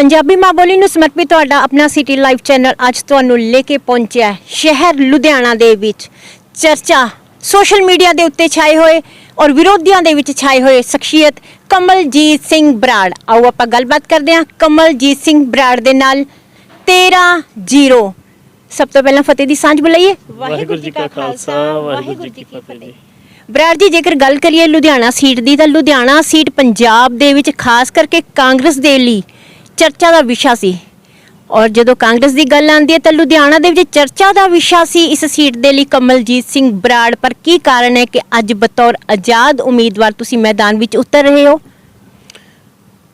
ਪੰਜਾਬੀ ਮਾਂ ਬੋਲੀ ਨੂੰ ਸਮਰਪਿਤ ਤੁਹਾਡਾ ਆਪਣਾ ਸਿਟੀ ਲਾਈਵ ਚੈਨਲ ਅੱਜ ਤੁਹਾਨੂੰ ਲੈ ਕੇ ਪਹੁੰਚਿਆ ਹੈ। ਸ਼ਹਿਰ ਲੁਧਿਆਣਾ ਦੇ ਵਿੱਚ। ਚਰਚਾ ਸੋਸ਼ਲ ਮੀਡੀਆ ਦੇ ਉੱਤੇ ਛਾਏ ਹੋਏ ਔਰ ਵਿਰੋਧੀਆਂ ਦੇ ਵਿੱਚ ਛਾਏ ਹੋਏ ਸ਼ਖਸੀਅਤ ਕਮਲਜੀਤ ਸਿੰਘ ਬਰਾੜ। ਆਓ ਆਪਾਂ ਗੱਲਬਾਤ ਕਰਦੇ ਹਾਂ ਕਮਲਜੀਤ ਸਿੰਘ ਬਰਾੜ ਦੇ ਨਾਲ 13-0 ਸਭ ਤੋਂ ਪਹਿਲਾਂ ਫਤਿਹ ਦੀ ਸਾਂਝ ਬੁਲਾਈਏ। ਵਾਹਿਗੁਰੂ ਜੀ ਕਾ ਖਾਲਸਾ ਵਾਹਿਗੁਰੂ ਜੀ ਕੀ ਫਤਿਹ ਬਰਾੜ ਜੀ ਜੇਕਰ ਗੱਲ ਕਰੀਏ ਲੁਧਿਆਣਾ ਸੀਟ ਦੀ ਤਾਂ ਲੁਧਿਆਣਾ ਸੀਟ ਪੰਜਾਬ ਦੇ ਵਿੱਚ ਖਾਸ ਕਰਕੇ ਕਾਂਗਰਸ ਦੇ ਲਈ ਚਰਚਾ ਦਾ ਵਿਸ਼ਾ ਸੀ। ਔਰ ਜਦੋਂ ਕਾਂਗਰਸ ਦੀ ਗੱਲ ਆਉਂਦੀ ਹੈ ਤਾਂ ਲੁਧਿਆਣਾ ਦੇ ਵਿੱਚ ਚਰਚਾ ਦਾ ਵਿਸ਼ਾ ਸੀ ਇਸ ਸੀਟ ਦੇ ਲਈ ਕਮਲਜੀਤ ਸਿੰਘ ਬਰਾੜ। ਪਰ ਕੀ ਕਾਰਨ ਹੈ ਕਿ ਅੱਜ ਬਤੌਰ ਆਜ਼ਾਦ ਉਮੀਦਵਾਰ ਤੁਸੀਂ ਮੈਦਾਨ ਵਿੱਚ ਉਤਰ ਰਹੇ ਹੋ?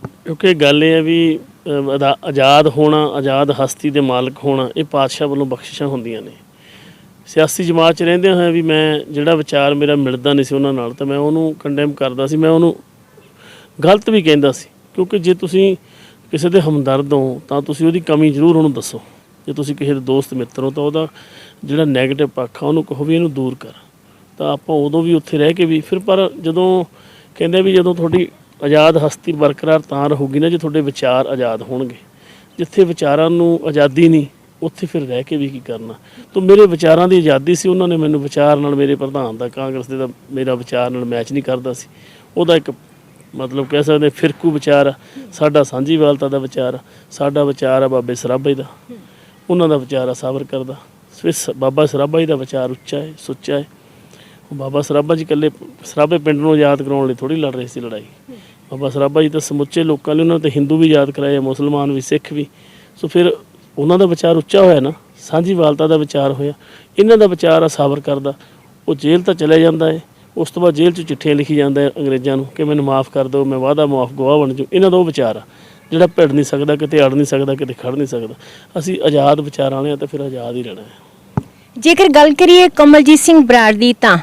ਕਿਉਂਕਿ ਗੱਲ ਇਹ ਹੈ ਵੀ ਆਜ਼ਾਦ ਹੋਣਾ, ਆਜ਼ਾਦ ਹਸਤੀ ਦੇ ਮਾਲਕ ਹੋਣਾ, ਇਹ ਪਾਤਸ਼ਾਹ ਵੱਲੋਂ ਬਖਸ਼ਿਸ਼ਾਂ ਹੁੰਦੀਆਂ ਨੇ। ਸਿਆਸੀ ਜਮਾਤ 'ਚ ਰਹਿੰਦਿਆਂ ਹੋਇਆ ਵੀ ਮੈਂ ਜਿਹੜਾ ਵਿਚਾਰ ਮੇਰਾ ਮਿਲਦਾ ਨਹੀਂ ਸੀ ਉਹਨਾਂ ਨਾਲ, ਤਾਂ ਮੈਂ ਉਹਨੂੰ ਕੰਡੈਮ ਕਰਦਾ ਸੀ, ਮੈਂ ਉਹਨੂੰ ਗਲਤ ਵੀ ਕਹਿੰਦਾ ਸੀ। ਕਿਉਂਕਿ ਜੇ ਤੁਸੀਂ ਕਿਸੇ ਦੇ ਹਮਦਰਦ ਹੋ ਤਾਂ ਤੁਸੀਂ ਉਹਦੀ ਕਮੀ ਜ਼ਰੂਰ ਉਹਨੂੰ ਦੱਸੋ। ਜੇ ਤੁਸੀਂ ਕਿਸੇ ਦੇ ਦੋਸਤ ਮਿੱਤਰ ਹੋ ਤਾਂ ਉਹਦਾ ਜਿਹੜਾ 네ਗੇਟਿਵ ਪੱਖ ਆ ਉਹਨੂੰ ਕਹੋ ਵੀ ਇਹਨੂੰ ਦੂਰ ਕਰ। ਤਾਂ ਆਪਾਂ ਉਦੋਂ ਵੀ ਉੱਥੇ ਰਹਿ ਕੇ ਵੀ ਫਿਰ ਪਰ ਜਦੋਂ ਕਹਿੰਦੇ ਵੀ ਜਦੋਂ ਤੁਹਾਡੀ ਆਜ਼ਾਦ ਹਸਤੀ ਬਰਕਰਾਰ ਤਾਂ ਰਹੂਗੀ ਨਾ ਜੇ ਤੁਹਾਡੇ ਵਿਚਾਰ ਆਜ਼ਾਦ ਹੋਣਗੇ। ਜਿੱਥੇ ਵਿਚਾਰਾਂ ਨੂੰ ਆਜ਼ਾਦੀ ਨਹੀਂ, ਉੱਥੇ ਫਿਰ ਰਹਿ ਕੇ ਵੀ ਕੀ ਕਰਨਾ। ਤਾਂ ਮੇਰੇ ਵਿਚਾਰਾਂ ਦੀ ਆਜ਼ਾਦੀ ਸੀ, ਉਹਨਾਂ ਨੇ ਮੈਨੂੰ ਵਿਚਾਰ ਨਾਲ ਮੇਰੇ ਪ੍ਰਧਾਨ ਦਾ, ਕਾਂਗਰਸ ਦੇ ਦਾ ਮੇਰਾ ਵਿਚਾਰ ਨਾਲ ਮੈਚ ਨਹੀਂ ਕਰਦਾ ਸੀ। ਉਹਦਾ ਇੱਕ ਮਤਲਬ ਕਹਿ ਸਕਦੇ ਫਿਰਕੂ ਵਿਚਾਰ ਆ ਸਾਡਾ ਸਾਂਝੀਵਾਲਤਾ ਦਾ ਵਿਚਾਰ ਆ ਸਾਡਾ ਵਿਚਾਰ ਆ ਬਾਬੇ ਸਰਾਭਾ ਜੀ ਦਾ। ਉਹਨਾਂ ਦਾ ਵਿਚਾਰ ਆ ਸਾਬਰ ਕਰਦਾ ਸਵਿਸ ਬਾਬਾ ਸਰਾਭਾ ਜੀ ਦਾ ਵਿਚਾਰ ਉੱਚਾ ਹੈ, ਸੁੱਚਾ ਹੈ। ਬਾਬਾ ਸਰਾਭਾ ਜੀ ਇਕੱਲੇ ਸਰਾਭੇ ਪਿੰਡ ਨੂੰ ਯਾਦ ਕਰਾਉਣ ਲਈ ਥੋੜੀ ਲੜ ਰਹੇ ਸੀ ਲੜਾਈ। ਬਾਬਾ ਸਰਾਭਾ ਜੀ ਤਾਂ ਸਮੁੱਚੇ ਲੋਕਾਂ ਲਈ, ਉਹਨਾਂ ਤੇ ਹਿੰਦੂ ਵੀ ਯਾਦ ਕਰਾਏ, ਮੁਸਲਮਾਨ ਵੀ, ਸਿੱਖ ਵੀ। ਸੋ ਫਿਰ ਉਹਨਾਂ ਦਾ ਵਿਚਾਰ ਉੱਚਾ ਹੋਇਆ ਨਾ, ਸਾਂਝੀਵਾਲਤਾ ਦਾ ਵਿਚਾਰ ਹੋਇਆ। ਇਹਨਾਂ ਦਾ ਵਿਚਾਰ ਆ ਸਾਬਰ ਕਰਦਾ ਉਹ ਜੇਲ੍ਹ ਤਾਂ ਚਲੇ ਜਾਂਦਾ ਹੈ। ਉਸ ਤੋਂ ਬਾਅਦ ਜੇਲ੍ਹ 'ਚ ਚਿੱਠੀਆਂ ਲਿਖੀ ਜਾਂਦਾ ਅੰਗਰੇਜ਼ਾਂ ਨੂੰ ਕਿ ਮੈਨੂੰ ਮਾਫ ਕਰ ਦਿਓ, ਮੈਂ ਵਾਅਦਾ ਮਾਫ ਗਵਾਹ ਬਣ ਜੂ ਇਹਨਾਂ ਦਾ ਉਹ ਵਿਚਾਰ ਆ, ਜਿਹੜਾ ਭਿੜ ਨਹੀਂ ਸਕਦਾ, ਕਿਤੇ ਅੜ ਨਹੀਂ ਸਕਦਾ, ਕਿਤੇ ਖੜ ਨਹੀਂ ਸਕਦਾ। ਅਸੀਂ ਆਜ਼ਾਦ ਵਿਚਾਰਾਂ ਵਾਲੇ ਆ ਤਾਂ ਫਿਰ ਆਜ਼ਾਦ ਹੀ ਰਹਿਣਾ ਹੈ। ਜੇਕਰ ਗੱਲ ਕਰੀਏ ਕਮਲਜੀਤ ਸਿੰਘ ਬਰਾੜ ਦੀ ਤਾਂ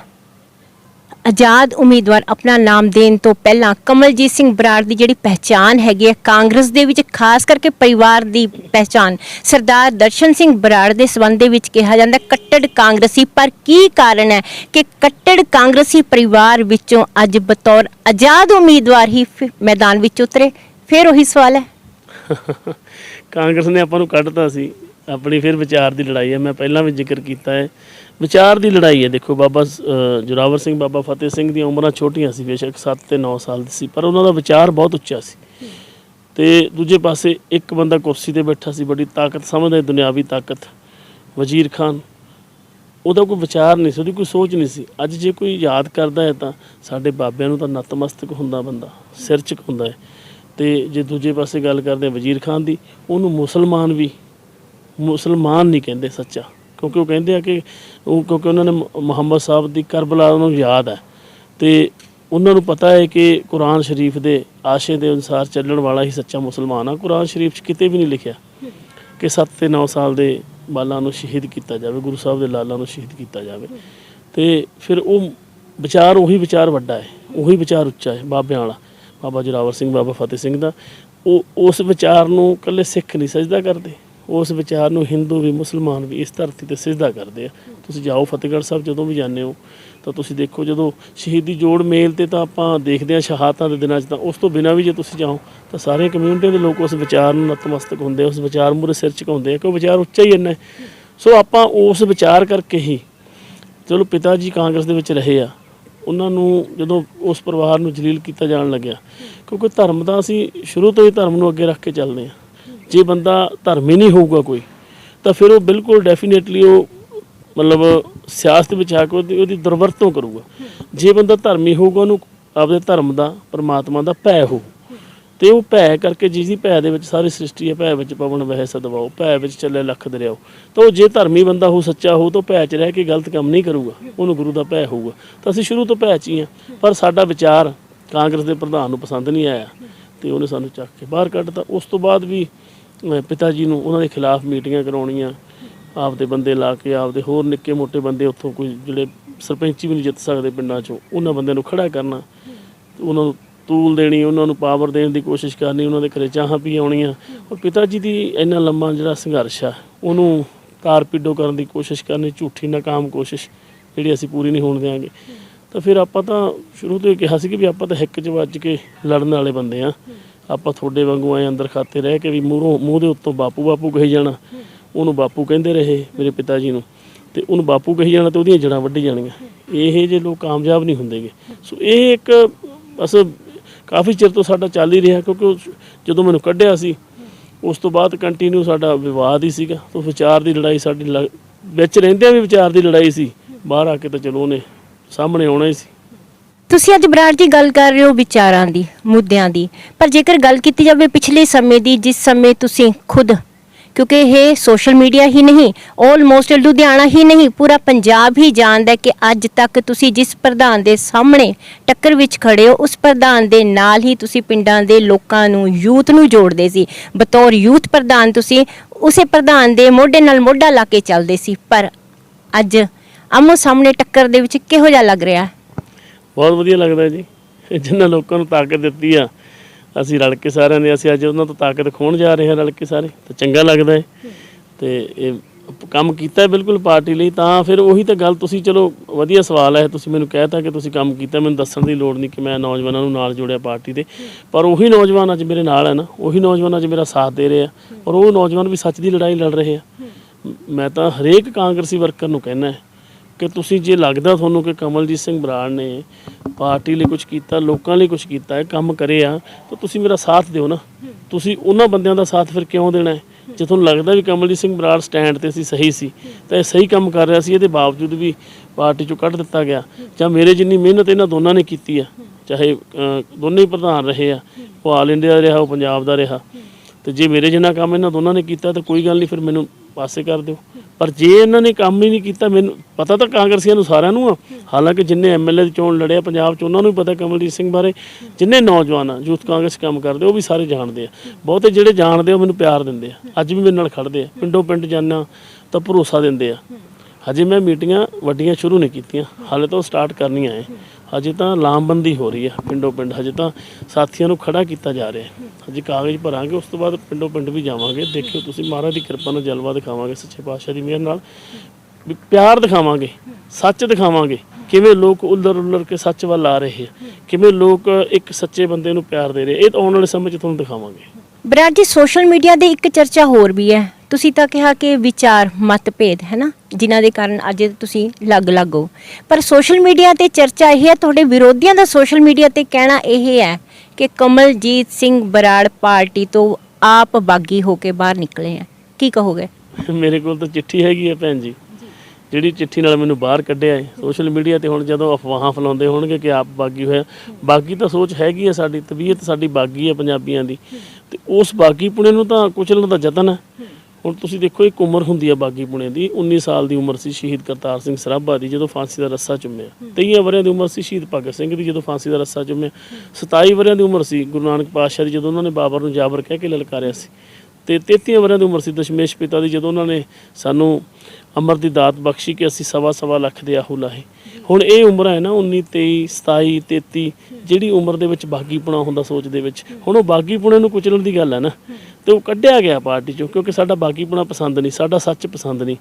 ਆਜ਼ਾਦ ਉਮੀਦਵਾਰ ਆਪਣਾ ਨਾਮ ਦੇਣ ਤੋਂ ਪਹਿਲਾਂ ਕਮਲਜੀਤ ਸਿੰਘ ਬਰਾੜ ਦੀ ਜਿਹੜੀ ਪਹਿਚਾਨ ਹੈਗੀ ਹੈ, ਕਾਂਗਰਸ ਦੇ ਵਿੱਚ, ਖਾਸ ਕਰਕੇ ਪਰਿਵਾਰ ਦੀ ਪਹਿਚਾਨ ਸਰਦਾਰ ਦਰਸ਼ਨ ਸਿੰਘ ਬਰਾੜ ਦੇ ਸਬੰਧ ਦੇ ਵਿੱਚ ਕਿਹਾ ਜਾਂਦਾ ਕੱਟੜ ਕਾਂਗਰਸੀ। ਪਰ ਕੀ ਕਾਰਨ ਹੈ ਕਿ ਕੱਟੜ ਕਾਂਗਰਸੀ ਪਰਿਵਾਰ ਵਿੱਚੋਂ ਅੱਜ ਬਤੌਰ ਆਜ਼ਾਦ ਉਮੀਦਵਾਰ ਹੀ ਫਿਰ ਮੈਦਾਨ ਵਿੱਚ ਉਤਰੇ? ਫਿਰ ਉਹੀ ਸਵਾਲ ਹੈ। ਕਾਂਗਰਸ ਨੇ ਆਪਾਂ ਨੂੰ ਕੱਢਤਾ ਸੀ, ਆਪਣੀ ਫਿਰ ਵਿਚਾਰ ਦੀ ਲੜਾਈ ਹੈ, ਮੈਂ ਪਹਿਲਾਂ ਵੀ ਜ਼ਿਕਰ ਕੀਤਾ ਹੈ। ਵਿਚਾਰ ਦੀ ਲੜਾਈ ਹੈ, ਦੇਖੋ ਬਾਬਾ ਸ- ਜੋਰਾਵਰ ਸਿੰਘ, ਬਾਬਾ ਫਤਿਹ ਸਿੰਘ ਦੀਆਂ ਉਮਰਾਂ ਛੋਟੀਆਂ ਸੀ, ਬੇਸ਼ੱਕ 7 ਤੇ 9 ਸਾਲ ਦੀ ਸੀ, ਪਰ ਉਹਨਾਂ ਦਾ ਵਿਚਾਰ ਬਹੁਤ ਉੱਚਾ ਸੀ। ਤੇ ਦੂਜੇ ਪਾਸੇ ਇੱਕ ਬੰਦਾ ਕੁਰਸੀ ਤੇ ਬੈਠਾ ਸੀ, ਬੜੀ ਤਾਕਤ, ਸਮਝਦਾ ਦੁਨਿਆਵੀ ਤਾਕਤ, ਵਜ਼ੀਰ ਖਾਨ। ਉਹਦਾ ਕੋਈ ਵਿਚਾਰ ਨਹੀਂ ਸੀ, ਉਹਦੀ ਕੋਈ ਸੋਚ ਨਹੀਂ ਸੀ। ਅੱਜ ਜੇ ਕੋਈ ਯਾਦ ਕਰਦਾ ਹੈ ਤਾਂ ਸਾਡੇ ਬਾਬਿਆਂ ਨੂੰ ਤਾਂ ਨਤਮਸਤਕ ਹੁੰਦਾ ਬੰਦਾ, ਸਿਰ ਝੁਕਾਉਂਦਾ ਹੈ। ਤੇ ਜੇ ਦੂਜੇ ਪਾਸੇ ਗੱਲ ਕਰਦੇ ਵਜ਼ੀਰ ਖਾਨ ਦੀ, ਉਹਨੂੰ ਮੁਸਲਮਾਨ ਵੀ, ਮੁਸਲਮਾਨ ਨਹੀਂ ਕਹਿੰਦੇ ਸੱਚਾ। ਕਿਉਂਕਿ ਉਹ ਕਹਿੰਦੇ ਆ ਕਿ ਉਹ, ਕਿਉਂਕਿ ਉਹਨਾਂ ਨੇ ਮੁਹੰਮਦ ਸਾਹਿਬ ਦੀ ਕਰਬਲਾ ਉਹਨਾਂ ਨੂੰ ਯਾਦ ਹੈ। ਤੇ ਉਹਨਾਂ ਨੂੰ ਪਤਾ ਹੈ ਕਿ ਕੁਰਾਨ ਸ਼ਰੀਫ ਦੇ ਆਸ਼ੇ ਦੇ ਅਨੁਸਾਰ ਚੱਲਣ ਵਾਲਾ ਹੀ ਸੱਚਾ ਮੁਸਲਮਾਨ ਆ। ਕੁਰਾਨ ਸ਼ਰੀਫ 'ਚ ਕਿਤੇ ਵੀ ਨਹੀਂ ਲਿਖਿਆ ਕਿ 7 ਤੇ 9 ਸਾਲ ਦੇ ਬਾਲਾਂ ਨੂੰ ਸ਼ਹੀਦ ਕੀਤਾ ਜਾਵੇ, ਗੁਰੂ ਸਾਹਿਬ ਦੇ ਲਾਲਾਂ ਨੂੰ ਸ਼ਹੀਦ ਕੀਤਾ ਜਾਵੇ। ਤੇ ਫਿਰ ਉਹ ਵਿਚਾਰ, ਉਹੀ ਵਿਚਾਰ ਵੱਡਾ ਹੈ, ਉਹੀ ਵਿਚਾਰ ਉੱਚਾ ਹੈ ਬਾਬਿਆਂ ਵਾਲਾ। ਬਾਬਾ ਜੋਰਾਵਰ ਸਿੰਘ, ਬਾਬਾ ਫਤਿਹ ਸਿੰਘ ਦਾ। ਉਹ ਉਸ ਵਿਚਾਰ ਨੂੰ ਇਕੱਲੇ ਸਿੱਖ ਨਹੀਂ ਸਜਦਾ ਕਰਦੇ। ਉਸ ਵਿਚਾਰ ਨੂੰ ਹਿੰਦੂ ਵੀ, ਮੁਸਲਮਾਨ ਵੀ ਇਸ ਧਰਤੀ ਤੇ ਸਜਦਾ ਕਰਦੇ ਆ। ਤੁਸੀਂ ਜਾਓ ਫਤਿਹਗੜ੍ਹ ਸਾਹਿਬ ਜਦੋਂ ਵੀ ਜਾਂਦੇ ਹੋ, ਤਾਂ ਤੁਸੀਂ ਦੇਖੋ ਜਦੋਂ ਸ਼ਹੀਦੀ ਜੋੜ ਮੇਲ ਤੇ ਤਾਂ ਆਪਾਂ ਦੇਖਦੇ ਆ ਸ਼ਹਾਦਤਾਂ ਦੇ ਦਿਨਾਂ 'ਚ ਤਾਂ ਉਸ ਤੋਂ ਬਿਨਾਂ ਵੀ ਜੇ ਤੁਸੀਂ ਜਾਓ, ਤਾਂ ਸਾਰੇ ਕਮਿਊਨਿਟੀ ਦੇ ਲੋਕ ਉਸ ਵਿਚਾਰ ਨੂੰ ਨਤਮਸਤਕ ਹੁੰਦੇ ਉਸ ਵਿਚਾਰ ਮੂਰੇ ਸਿਰ ਝੁਕਾਉਂਦੇ ਆ, ਕਿ ਉਹ ਵਿਚਾਰ ਉੱਚਾ ਹੀ ਇੰਨਾ ਸੋ ਆਪਾਂ ਉਸ ਵਿਚਾਰ ਕਰਕੇ ਹੀ, ਚਲੋ ਪਿਤਾ ਜੀ ਕਾਂਗਰਸ ਦੇ ਵਿੱਚ ਰਹੇ ਆ ਉਹਨਾਂ ਨੂੰ ਜਦੋਂ ਉਸ ਪਰਿਵਾਰ ਨੂੰ ਜਲੀਲ ਕੀਤਾ ਜਾਣ ਲੱਗਿਆ, ਕਿਉਂਕਿ ਧਰਮ ਦਾ ਅਸੀਂ ਸ਼ੁਰੂ ਤੋਂ ਹੀ ਧਰਮ ਨੂੰ ਅੱਗੇ ਰੱਖ ਕੇ ਚੱਲਦੇ ਹਾਂ। ਜੇ ਬੰਦਾ ਧਰਮੀ ਨਹੀਂ ਹੋਊਗਾ ਕੋਈ, ਤਾਂ ਫਿਰ ਉਹ ਬਿਲਕੁਲ ਡੈਫੀਨੇਟਲੀ ਉਹ ਮਤਲਬ ਸਿਆਸਤ ਵਿੱਚ ਆ ਕੇ ਉਹਦੀ ਉਹਦੀ ਦੁਰਵਰਤੋਂ ਕਰੂਗਾ। ਜੇ ਬੰਦਾ ਧਰਮੀ ਹੋਊਗਾ, ਉਹਨੂੰ ਆਪਦੇ ਧਰਮ ਦਾ, ਪਰਮਾਤਮਾ ਦਾ ਭੈ ਹੋਊ। ਤੇ ਉਹ ਭੈ ਕਰਕੇ ਜਿਸ ਦੀ ਭੈ ਦੇ ਵਿੱਚ ਸਾਰੀ ਸ੍ਰਿਸ਼ਟੀ ਹੈ, ਭੈ ਵਿੱਚ ਪਵਨ ਵਹਿ ਸਦਵਾਓ ਭੈ ਵਿੱਚ ਚੱਲੇ ਲੱਖ ਦਰਿਆਓ। ਤਾਂ ਉਹ ਜੇ ਧਰਮੀ ਬੰਦਾ ਹੋ, ਸੱਚਾ ਹੋ, ਤਾਂ ਭੈ 'ਚ ਰਹਿ ਕੇ ਗਲਤ ਕੰਮ ਨਹੀਂ ਕਰੂਗਾ, ਉਹਨੂੰ ਗੁਰੂ ਦਾ ਭੈ ਹੋਊਗਾ। ਤਾਂ ਅਸੀਂ ਸ਼ੁਰੂ ਤੋਂ ਭੈ 'ਚ ਹੀ ਹਾਂ, ਪਰ ਸਾਡਾ ਵਿਚਾਰ ਕਾਂਗਰਸ ਦੇ ਪ੍ਰਧਾਨ ਨੂੰ ਪਸੰਦ ਨਹੀਂ ਆਇਆ ਤੇ ਉਹਨੇ ਸਾਨੂੰ ਚੱਕ ਕੇ ਬਾਹਰ ਕੱਢਤਾ। ਉਸ ਤੋਂ ਬਾਅਦ ਵੀ ਪਿਤਾ ਜੀ ਨੂੰ ਉਹਨਾਂ ਦੇ ਖਿਲਾਫ ਮੀਟਿੰਗਾਂ ਕਰਾਉਣੀਆਂ, ਆਪਦੇ ਬੰਦੇ ਲਾ ਕੇ, ਆਪਦੇ ਹੋਰ ਨਿੱਕੇ ਮੋਟੇ ਬੰਦੇ ਉੱਥੋਂ ਕੋਈ ਜਿਹੜੇ ਸਰਪੰਚੀ ਵੀ ਨਹੀਂ ਜਿੱਤ ਸਕਦੇ ਪਿੰਡਾਂ 'ਚੋਂ, ਉਹਨਾਂ ਬੰਦਿਆਂ ਨੂੰ ਖੜਾ ਕਰਨਾ ਉਹਨਾਂ ਨੂੰ ਤੂਲ ਦੇਣੀ, ਉਹਨਾਂ ਨੂੰ ਪਾਵਰ ਦੇਣ ਦੀ ਕੋਸ਼ਿਸ਼ ਕਰਨੀ, ਉਹਨਾਂ ਦੇ ਘਰੇ ਚਾਹਾਂ ਵੀ ਆਉਣੀਆਂ ਔਰ ਪਿਤਾ ਜੀ ਦੀ ਇੰਨਾ ਲੰਮਾ ਜਿਹੜਾ ਸੰਘਰਸ਼ ਆ, ਉਹਨੂੰ ਕਾਰਪੀਡੋ ਕਰਨ ਦੀ ਕੋਸ਼ਿਸ਼ ਕਰਨੀ, ਝੂਠੀ ਨਾਕਾਮ ਕੋਸ਼ਿਸ਼ ਜਿਹੜੀ ਅਸੀਂ ਪੂਰੀ ਨਹੀਂ ਹੋਣ ਦਿਆਂਗੇ। ਤਾਂ ਫਿਰ ਆਪਾਂ ਤਾਂ ਸ਼ੁਰੂ ਤੋਂ ਹੀ ਕਿਹਾ ਸੀ ਕਿ ਵੀ ਆਪਾਂ ਤਾਂ ਹਿੱਕ 'ਚ ਵੱਜ ਕੇ ਲੜਨ ਵਾਲੇ ਬੰਦੇ ਆ। ਆਪਾਂ ਤੁਹਾਡੇ ਵਾਂਗੂ ਐ ਅੰਦਰ ਖਾਤੇ ਰਹਿ ਕੇ ਵੀ ਮੂਹਰੋਂ ਮੂੰਹ ਦੇ ਉੱਤੋਂ ਬਾਪੂ ਬਾਪੂ ਕਹੀ ਜਾਣਾ। ਉਹਨੂੰ ਬਾਪੂ ਕਹਿੰਦੇ ਰਹੇ ਮੇਰੇ ਪਿਤਾ ਜੀ ਨੂੰ। ਤੇ ਉਹਨੂੰ ਬਾਪੂ ਕਹੀ ਜਾਣਾ ਤੇ ਉਹਦੀਆਂ ਜੜਾਂ ਵੱਢੀ ਜਾਣੀਆਂ। ਇਹ ਜੇ ਲੋਕ ਕਾਮਯਾਬ ਨਹੀਂ ਹੁੰਦੇਗੇ। ਸੋ ਇਹ ਇੱਕ ਬਸ ਕਾਫੀ ਚਿਰ ਤੋਂ ਸਾਡਾ ਚੱਲ ਹੀ ਰਿਹਾ ਕਿਉਂਕਿ ਜਦੋਂ ਮੈਨੂੰ ਕੱਢਿਆ ਸੀ, ਉਸ ਤੋਂ ਬਾਅਦ ਕੰਟੀਨਿਊ ਸਾਡਾ ਵਿਵਾਦ ਹੀ ਸੀਗਾ। ਤੋਂ ਵਿਚਾਰ ਦੀ ਲੜਾਈ ਸਾਡੀ ਵਿੱਚ ਰਹਿੰਦਿਆਂ ਵੀ ਵਿਚਾਰ ਦੀ ਲੜਾਈ ਸੀ। ਬਾਹਰ ਆ ਕੇ ਤਾਂ ਚਲੋ ਉਹਨੇ ਸਾਹਮਣੇ ਆਉਣਾ ਹੀ ਸੀ। ਤੁਸੀਂ ਅੱਜ ਬਰਾੜ ਦੀ ਗੱਲ ਕਰ ਰਹੇ ਹੋ ਵਿਚਾਰਾਂ ਦੀ, ਮੁੱਦਿਆਂ ਦੀ। ਪਰ ਜੇਕਰ ਗੱਲ ਕੀਤੀ ਜਾਵੇ ਪਿਛਲੇ ਸਮੇਂ ਦੀ, ਜਿਸ ਸਮੇਂ ਤੁਸੀਂ ਖੁਦ ਕਿਉਂਕਿ ਇਹ ਸੋਸ਼ਲ ਮੀਡੀਆ ਹੀ ਨਹੀਂ ਆਲਮੋਸਟ ਲੁਧਿਆਣਾ ਹੀ ਨਹੀਂ, ਪੂਰਾ ਪੰਜਾਬ ਹੀ ਜਾਣਦਾ ਕਿ ਅੱਜ ਤੱਕ ਤੁਸੀਂ ਜਿਸ ਪ੍ਰਧਾਨ ਦੇ ਸਾਹਮਣੇ ਟੱਕਰ ਵਿੱਚ ਖੜੇ ਹੋ, ਉਸ ਪ੍ਰਧਾਨ ਦੇ ਨਾਲ ਹੀ ਤੁਸੀਂ ਪਿੰਡਾਂ ਦੇ ਲੋਕਾਂ ਨੂੰ, ਯੂਥ ਨੂੰ ਜੋੜਦੇ ਸੀ। ਬਤੌਰ ਯੂਥ ਪ੍ਰਧਾਨ ਤੁਸੀਂ, ਉਸੇ ਪ੍ਰਧਾਨ ਦੇ ਮੋਢੇ ਨਾਲ ਮੋਢਾ ਲਾ ਕੇ ਚੱਲਦੇ ਸੀ, ਪਰ ਅੱਜ ਆਮੋ ਸਾਹਮਣੇ ਟੱਕਰ ਦੇ ਵਿੱਚ ਕਿਹੋ ਜਿਹਾ ਲੱਗ ਰਿਹਾ? ਬਹੁਤ ਵਧੀਆ ਲੱਗਦਾ ਜੀ। ਜਿਨ੍ਹਾਂ ਲੋਕਾਂ ਨੂੰ ਤਾਕਤ ਦਿੱਤੀ ਆ ਅਸੀਂ ਰਲ ਕੇ ਸਾਰਿਆਂ ਨੇ, ਅਸੀਂ ਅੱਜ ਉਹਨਾਂ ਤੋਂ ਤਾਕਤ ਖੋਣ ਜਾ ਰਹੇ ਹਾਂ ਰਲ ਕੇ ਸਾਰੇ, ਤਾਂ ਚੰਗਾ ਲੱਗਦਾ ਹੈ। ਤੇ ਇਹ ਕੰਮ ਕੀਤਾ ਬਿਲਕੁਲ ਪਾਰਟੀ ਲਈ, ਤਾਂ ਫਿਰ ਉਹੀ ਤਾਂ ਗੱਲ ਤੁਸੀਂ ਚਲੋ ਵਧੀਆ ਸਵਾਲ ਹੈ, ਤੁਸੀਂ ਮੈਨੂੰ ਕਹਿਤਾ ਕਿ ਤੁਸੀਂ ਕੰਮ ਕੀਤਾ, ਮੈਨੂੰ ਦੱਸਣ ਦੀ ਲੋੜ ਨਹੀਂ ਕਿ ਮੈਂ ਨੌਜਵਾਨਾਂ ਨੂੰ ਨਾਲ ਜੋੜਿਆ ਪਾਰਟੀ ਦੇ। ਪਰ ਉਹੀ ਨੌਜਵਾਨ ਅੱਜ ਮੇਰੇ ਨਾਲ ਹੈ ਨਾ, ਉਹੀ ਨੌਜਵਾਨ ਅੱਜ ਮੇਰਾ ਸਾਥ ਦੇ ਰਹੇ ਆ ਔਰ ਉਹ ਨੌਜਵਾਨ ਵੀ ਸੱਚ ਦੀ ਲੜਾਈ ਲੜ ਰਹੇ ਆ। ਮੈਂ ਤਾਂ ਹਰੇਕ ਕਾਂਗਰਸੀ ਵਰਕਰ ਨੂੰ ਕਹਿਣਾ ਹੈ ਕਿ ਤੁਸੀਂ ਜੇ ਲੱਗਦਾ ਤੁਹਾਨੂੰ ਕਿ ਕਮਲਜੀਤ ਸਿੰਘ ਬਰਾੜ ਨੇ ਪਾਰਟੀ ਲਈ ਕੁਝ ਕੀਤਾ, ਲੋਕਾਂ ਲਈ ਕੁਝ ਕੀਤਾ ਹੈ ਕੰਮ ਆ, ਤਾਂ ਤੁਸੀਂ ਮੇਰਾ ਸਾਥ ਦਿਓ ਨਾ। ਤੁਸੀਂ ਉਹਨਾਂ ਬੰਦਿਆਂ ਦਾ ਸਾਥ ਫਿਰ ਕਿਉਂ ਦੇਣਾ ਹੈ? ਜੇ ਤੁਹਾਨੂੰ ਲੱਗਦਾ ਵੀ ਕਮਲਜੀਤ ਸਿੰਘ ਬਰਾੜ ਸਟੈਂਡ ਤੇ ਸੀ ਸਹੀ ਸੀ, ਤਾਂ ਇਹ ਸਹੀ ਕੰਮ ਕਰ ਰਿਹਾ ਸੀ, ਇਹਦੇ ਬਾਵਜੂਦ ਵੀ ਪਾਰਟੀ ਚੋਂ ਕੱਢ ਦਿੱਤਾ ਗਿਆ। ਜਾਂ ਮੇਰੇ ਜਿੰਨੀ ਮਿਹਨਤ ਇਹਨਾਂ ਦੋਨਾਂ ਨੇ ਕੀਤੀ ਆ, ਚਾਹੇ ਦੋਨੇ ਹੀ ਪ੍ਰਧਾਨ ਰਹੇ ਆ ਉਹ ਆਲ ਇੰਡੀਆ ਦਾ ਰਿਹਾ, ਉਹ ਪੰਜਾਬ ਦਾ ਰਿਹਾ। ਤੇ ਜੇ ਮੇਰੇ ਜਿੰਨਾ ਕੰਮ ਇਹਨਾਂ ਦੋਨਾਂ ਨੇ ਕੀਤਾ, ਤਾਂ ਕੋਈ ਗੱਲ ਨਹੀਂ, ਫਿਰ ਮੈਨੂੰ ਪਾਸੇ ਕਰ ਦਿਓ। ਪਰ ਜੇ ਇਹਨਾਂ ਨੇ ਕੰਮ ਹੀ ਨਹੀਂ ਕੀਤਾ, ਮੈਨੂੰ ਪਤਾ ਤਾਂ ਕਾਂਗਰਸੀਆਂ ਨੂੰ ਸਾਰਿਆਂ ਨੂੰ ਆ। ਹਾਲਾਂਕਿ ਜਿੰਨੇ ਐਮਐਲਏ ਦੀ ਚੋਣ ਲੜਿਆ ਪੰਜਾਬ 'ਚ, ਉਹਨਾਂ ਨੂੰ ਵੀ ਪਤਾ ਕਮਲਜੀਤ ਸਿੰਘ ਬਾਰੇ। ਜਿੰਨੇ ਨੌਜਵਾਨ ਆ, ਯੂਥ ਕਾਂਗਰਸ ਕੰਮ ਕਰਦੇ, ਉਹ ਵੀ ਸਾਰੇ ਜਾਣਦੇ ਆ। ਬਹੁਤੇ ਜਿਹੜੇ ਜਾਣਦੇ ਉਹ ਮੈਨੂੰ ਪਿਆਰ ਦਿੰਦੇ ਆ। ਅੱਜ ਵੀ ਮੇਰੇ ਨਾਲ ਖੜਦੇ ਆ। ਪਿੰਡੋਂ ਪਿੰਡ ਜਾਣਾ ਤਾਂ ਭਰੋਸਾ ਦਿੰਦੇ ਆ। ਹਜੇ ਮੈਂ ਮੀਟਿੰਗਾਂ ਵੱਡੀਆਂ ਸ਼ੁਰੂ ਨਹੀਂ ਕੀਤੀਆਂ। ਹਾਲੇ ਤਾਂ ਉਹ ਸਟਾਰਟ ਕਰਨੀਆਂ ਹੈ ਹਜੇ ਤਾਂ ਲਾਮਬੰਦੀ ਹੋ ਰਹੀ ਹੈ ਪਿੰਡੋਂ ਪਿੰਡ। ਹਜੇ ਤਾਂ ਸਾਥੀਆਂ ਨੂੰ ਖੜਾ ਕੀਤਾ ਜਾ ਰਿਹਾ ਹੈ। ਹਜੇ ਕਾਗਜ਼ ਭਰਾਂਗੇ, ਉਸ ਤੋਂ ਬਾਅਦ ਪਿੰਡੋਂ ਪਿੰਡ ਵੀ ਜਾਵਾਂਗੇ। ਦੇਖਿਓ ਤੁਸੀਂ ਮਹਾਰਾਜ ਦੀ ਕਿਰਪਾ ਨਾਲ ਜਲਵਾ ਦਿਖਾਵਾਂਗੇ, ਸੱਚੇ ਪਾਤਸ਼ਾਹ ਦੀ ਮਿਹਰ ਨਾਲ। ਵੀ ਪਿਆਰ ਦਿਖਾਵਾਂਗੇ, ਸੱਚ ਦਿਖਾਵਾਂਗੇ। ਕਿਵੇਂ ਲੋਕ ਉਲਰ ਉਲਰ ਕੇ ਸੱਚ ਵੱਲ ਆ ਰਹੇ ਹੈ। ਕਿਵੇਂ ਲੋਕ ਇੱਕ ਸੱਚੇ ਬੰਦੇ ਨੂੰ ਪਿਆਰ ਦੇ ਰਹੇ ਇਹ ਤਾਂ ਆਉਣ ਵਾਲੇ ਸਮੇਂ 'ਚ ਤੁਹਾਨੂੰ ਦਿਖਾਵਾਂਗੇ। ਬਰਾੜ ਜੀ ਸੋਸ਼ਲ ਮੀਡੀਆ ਦੀ ਇੱਕ ਚਰਚਾ ਹੋਰ ਵੀ ਹੈ। ਤੁਸੀਂ ਤਾਂ ਕਿਹਾ ਕਿ ਵਿਚਾਰ ਮਤਭੇਦ ਹੈ ਨਾ? ਜਿਨ੍ਹਾਂ ਦੇ ਕਾਰਨ ਅੱਜ ਤੁਸੀਂ ਲੱਗ ਲੱਗ। ਹੋ ਪਰ ਸੋਸ਼ਲ ਮੀਡੀਆ ਤੇ ਚਰਚਾ ਇਹ ਹੈ ਤੁਹਾਡੇ ਵਿਰੋਧੀਆਂ ਦਾ ਸੋਸ਼ਲ ਮੀਡੀਆ ਤੇ ਕਹਿਣਾ ਇਹ ਹੈ ਕਿ ਕਮਲਜੀਤ ਸਿੰਘ ਬਰਾੜ ਪਾਰਟੀ ਤੋਂ ਆਪ ਬਾਗੀ ਹੋ ਕੇ ਬਾਹਰ ਨਿਕਲੇ ਆ। ਕੀ ਕਹੋਗੇ? ਮੇਰੇ ਕੋਲ ਤਾਂ ਚਿੱਠੀ ਹੈਗੀ ਹੈ ਭੈਣ ਜੀ। ਜਿਹੜੀ ਚਿੱਠੀ ਨਾਲ ਮੈਨੂੰ ਬਾਹਰ ਕੱਢਿਆ ਹੈ। ਸੋਸ਼ਲ ਮੀਡੀਆ ਤੇ ਹੁਣ ਜਦੋਂ ਅਫਵਾਹਾਂ ਫੈਲਾਉਂਦੇ ਹੋਣਗੇ ਕਿ ਆਪ ਬਾਗੀ ਹੋਇਆ ਬਾਗੀ ਤਾਂ ਸੋਚ ਹੈਗੀ ਹੈ ਸਾਡੀ ਤਬੀਅਤ ਸਾਡੀ ਬਾਗੀ ਹੈ ਪੰਜਾਬੀਆਂ ਦੀ। ਤੇ ਉਸ ਬਾਗੀ ਪੁਣੇ ਨੂੰ ਤਾਂ ਕੁਚਲਣ ਦਾ ਯਤਨ ਹੈ। ਹੁਣ ਤੁਸੀਂ ਦੇਖੋ ਇੱਕ ਉਮਰ ਹੁੰਦੀ ਹੈ ਬਾਗੀ ਪੁਣੇ ਦੀ 19 ਸਾਲ ਦੀ ਉਮਰ ਸੀ ਸ਼ਹੀਦ ਕਰਤਾਰ ਸਿੰਘ ਸਰਾਭਾ ਦੀ ਜਦੋਂ ਫਾਂਸੀ ਦਾ ਰੱਸਾ ਚੁੰਮਿਆ। 23 ਵਰਿਆਂ ਦੀ ਉਮਰ ਸੀ ਸ਼ਹੀਦ ਭਗਤ ਸਿੰਘ ਦੀ ਜਦੋਂ ਫਾਂਸੀ ਦਾ ਰੱਸਾ ਚੁੰਮਿਆ। 27 ਵਰਿਆਂ ਦੀ ਉਮਰ ਸੀ ਗੁਰੂ ਨਾਨਕ ਪਾਤਸ਼ਾਹ ਦੀ ਜਦੋਂ ਉਹਨਾਂ ਨੇ ਬਾਬਰ ਨੂੰ ਜਾਬਰ ਕਹਿ ਕੇ ਲਲਕਾਰਿਆ ਸੀ। ਤੇ 33 ਵਰਿਆਂ ਦੀ ਉਮਰ ਸੀ ਦਸ਼ਮੇਸ਼ ਪਿਤਾ ਦੀ ਜਦੋਂ ਉਹਨਾਂ ਨੇ ਸਾਨੂੰ ਅਮਰ ਦੀ ਦਾਤ ਬਖਸ਼ੀ ਕਿ ਅਸੀਂ ਸਵਾ ਸਵਾ ਲੱਖ ਦੇ ਆਹੂ ਲਾਹੇ ਹੁਣ ਇਹ ਉਮਰ ਹੈ ਨਾ 19 23 27 33 ਜਿਹੜੀ ਉਮਰ ਦੇ ਵਿੱਚ ਬਾਗੀਪੁਣਾ ਹੁੰਦਾ ਸੋਚ ਦੇ ਵਿੱਚ, ਹੁਣ ਉਹ ਬਾਗੀਪੁਣੇ ਨੂੰ ਕੁਚਲਣ ਦੀ ਗੱਲ ਹੈ ਨਾ, ਤੇ ਉਹ ਕੱਢਿਆ ਗਿਆ ਪਾਰਟੀ ਚੋਂ, ਕਿਉਂਕਿ ਸਾਡਾ ਬਾਗੀਪੁਣਾ ਪਸੰਦ ਨਹੀਂ, ਸਾਡਾ ਸੱਚ ਪਸੰਦ ਨਹੀਂ।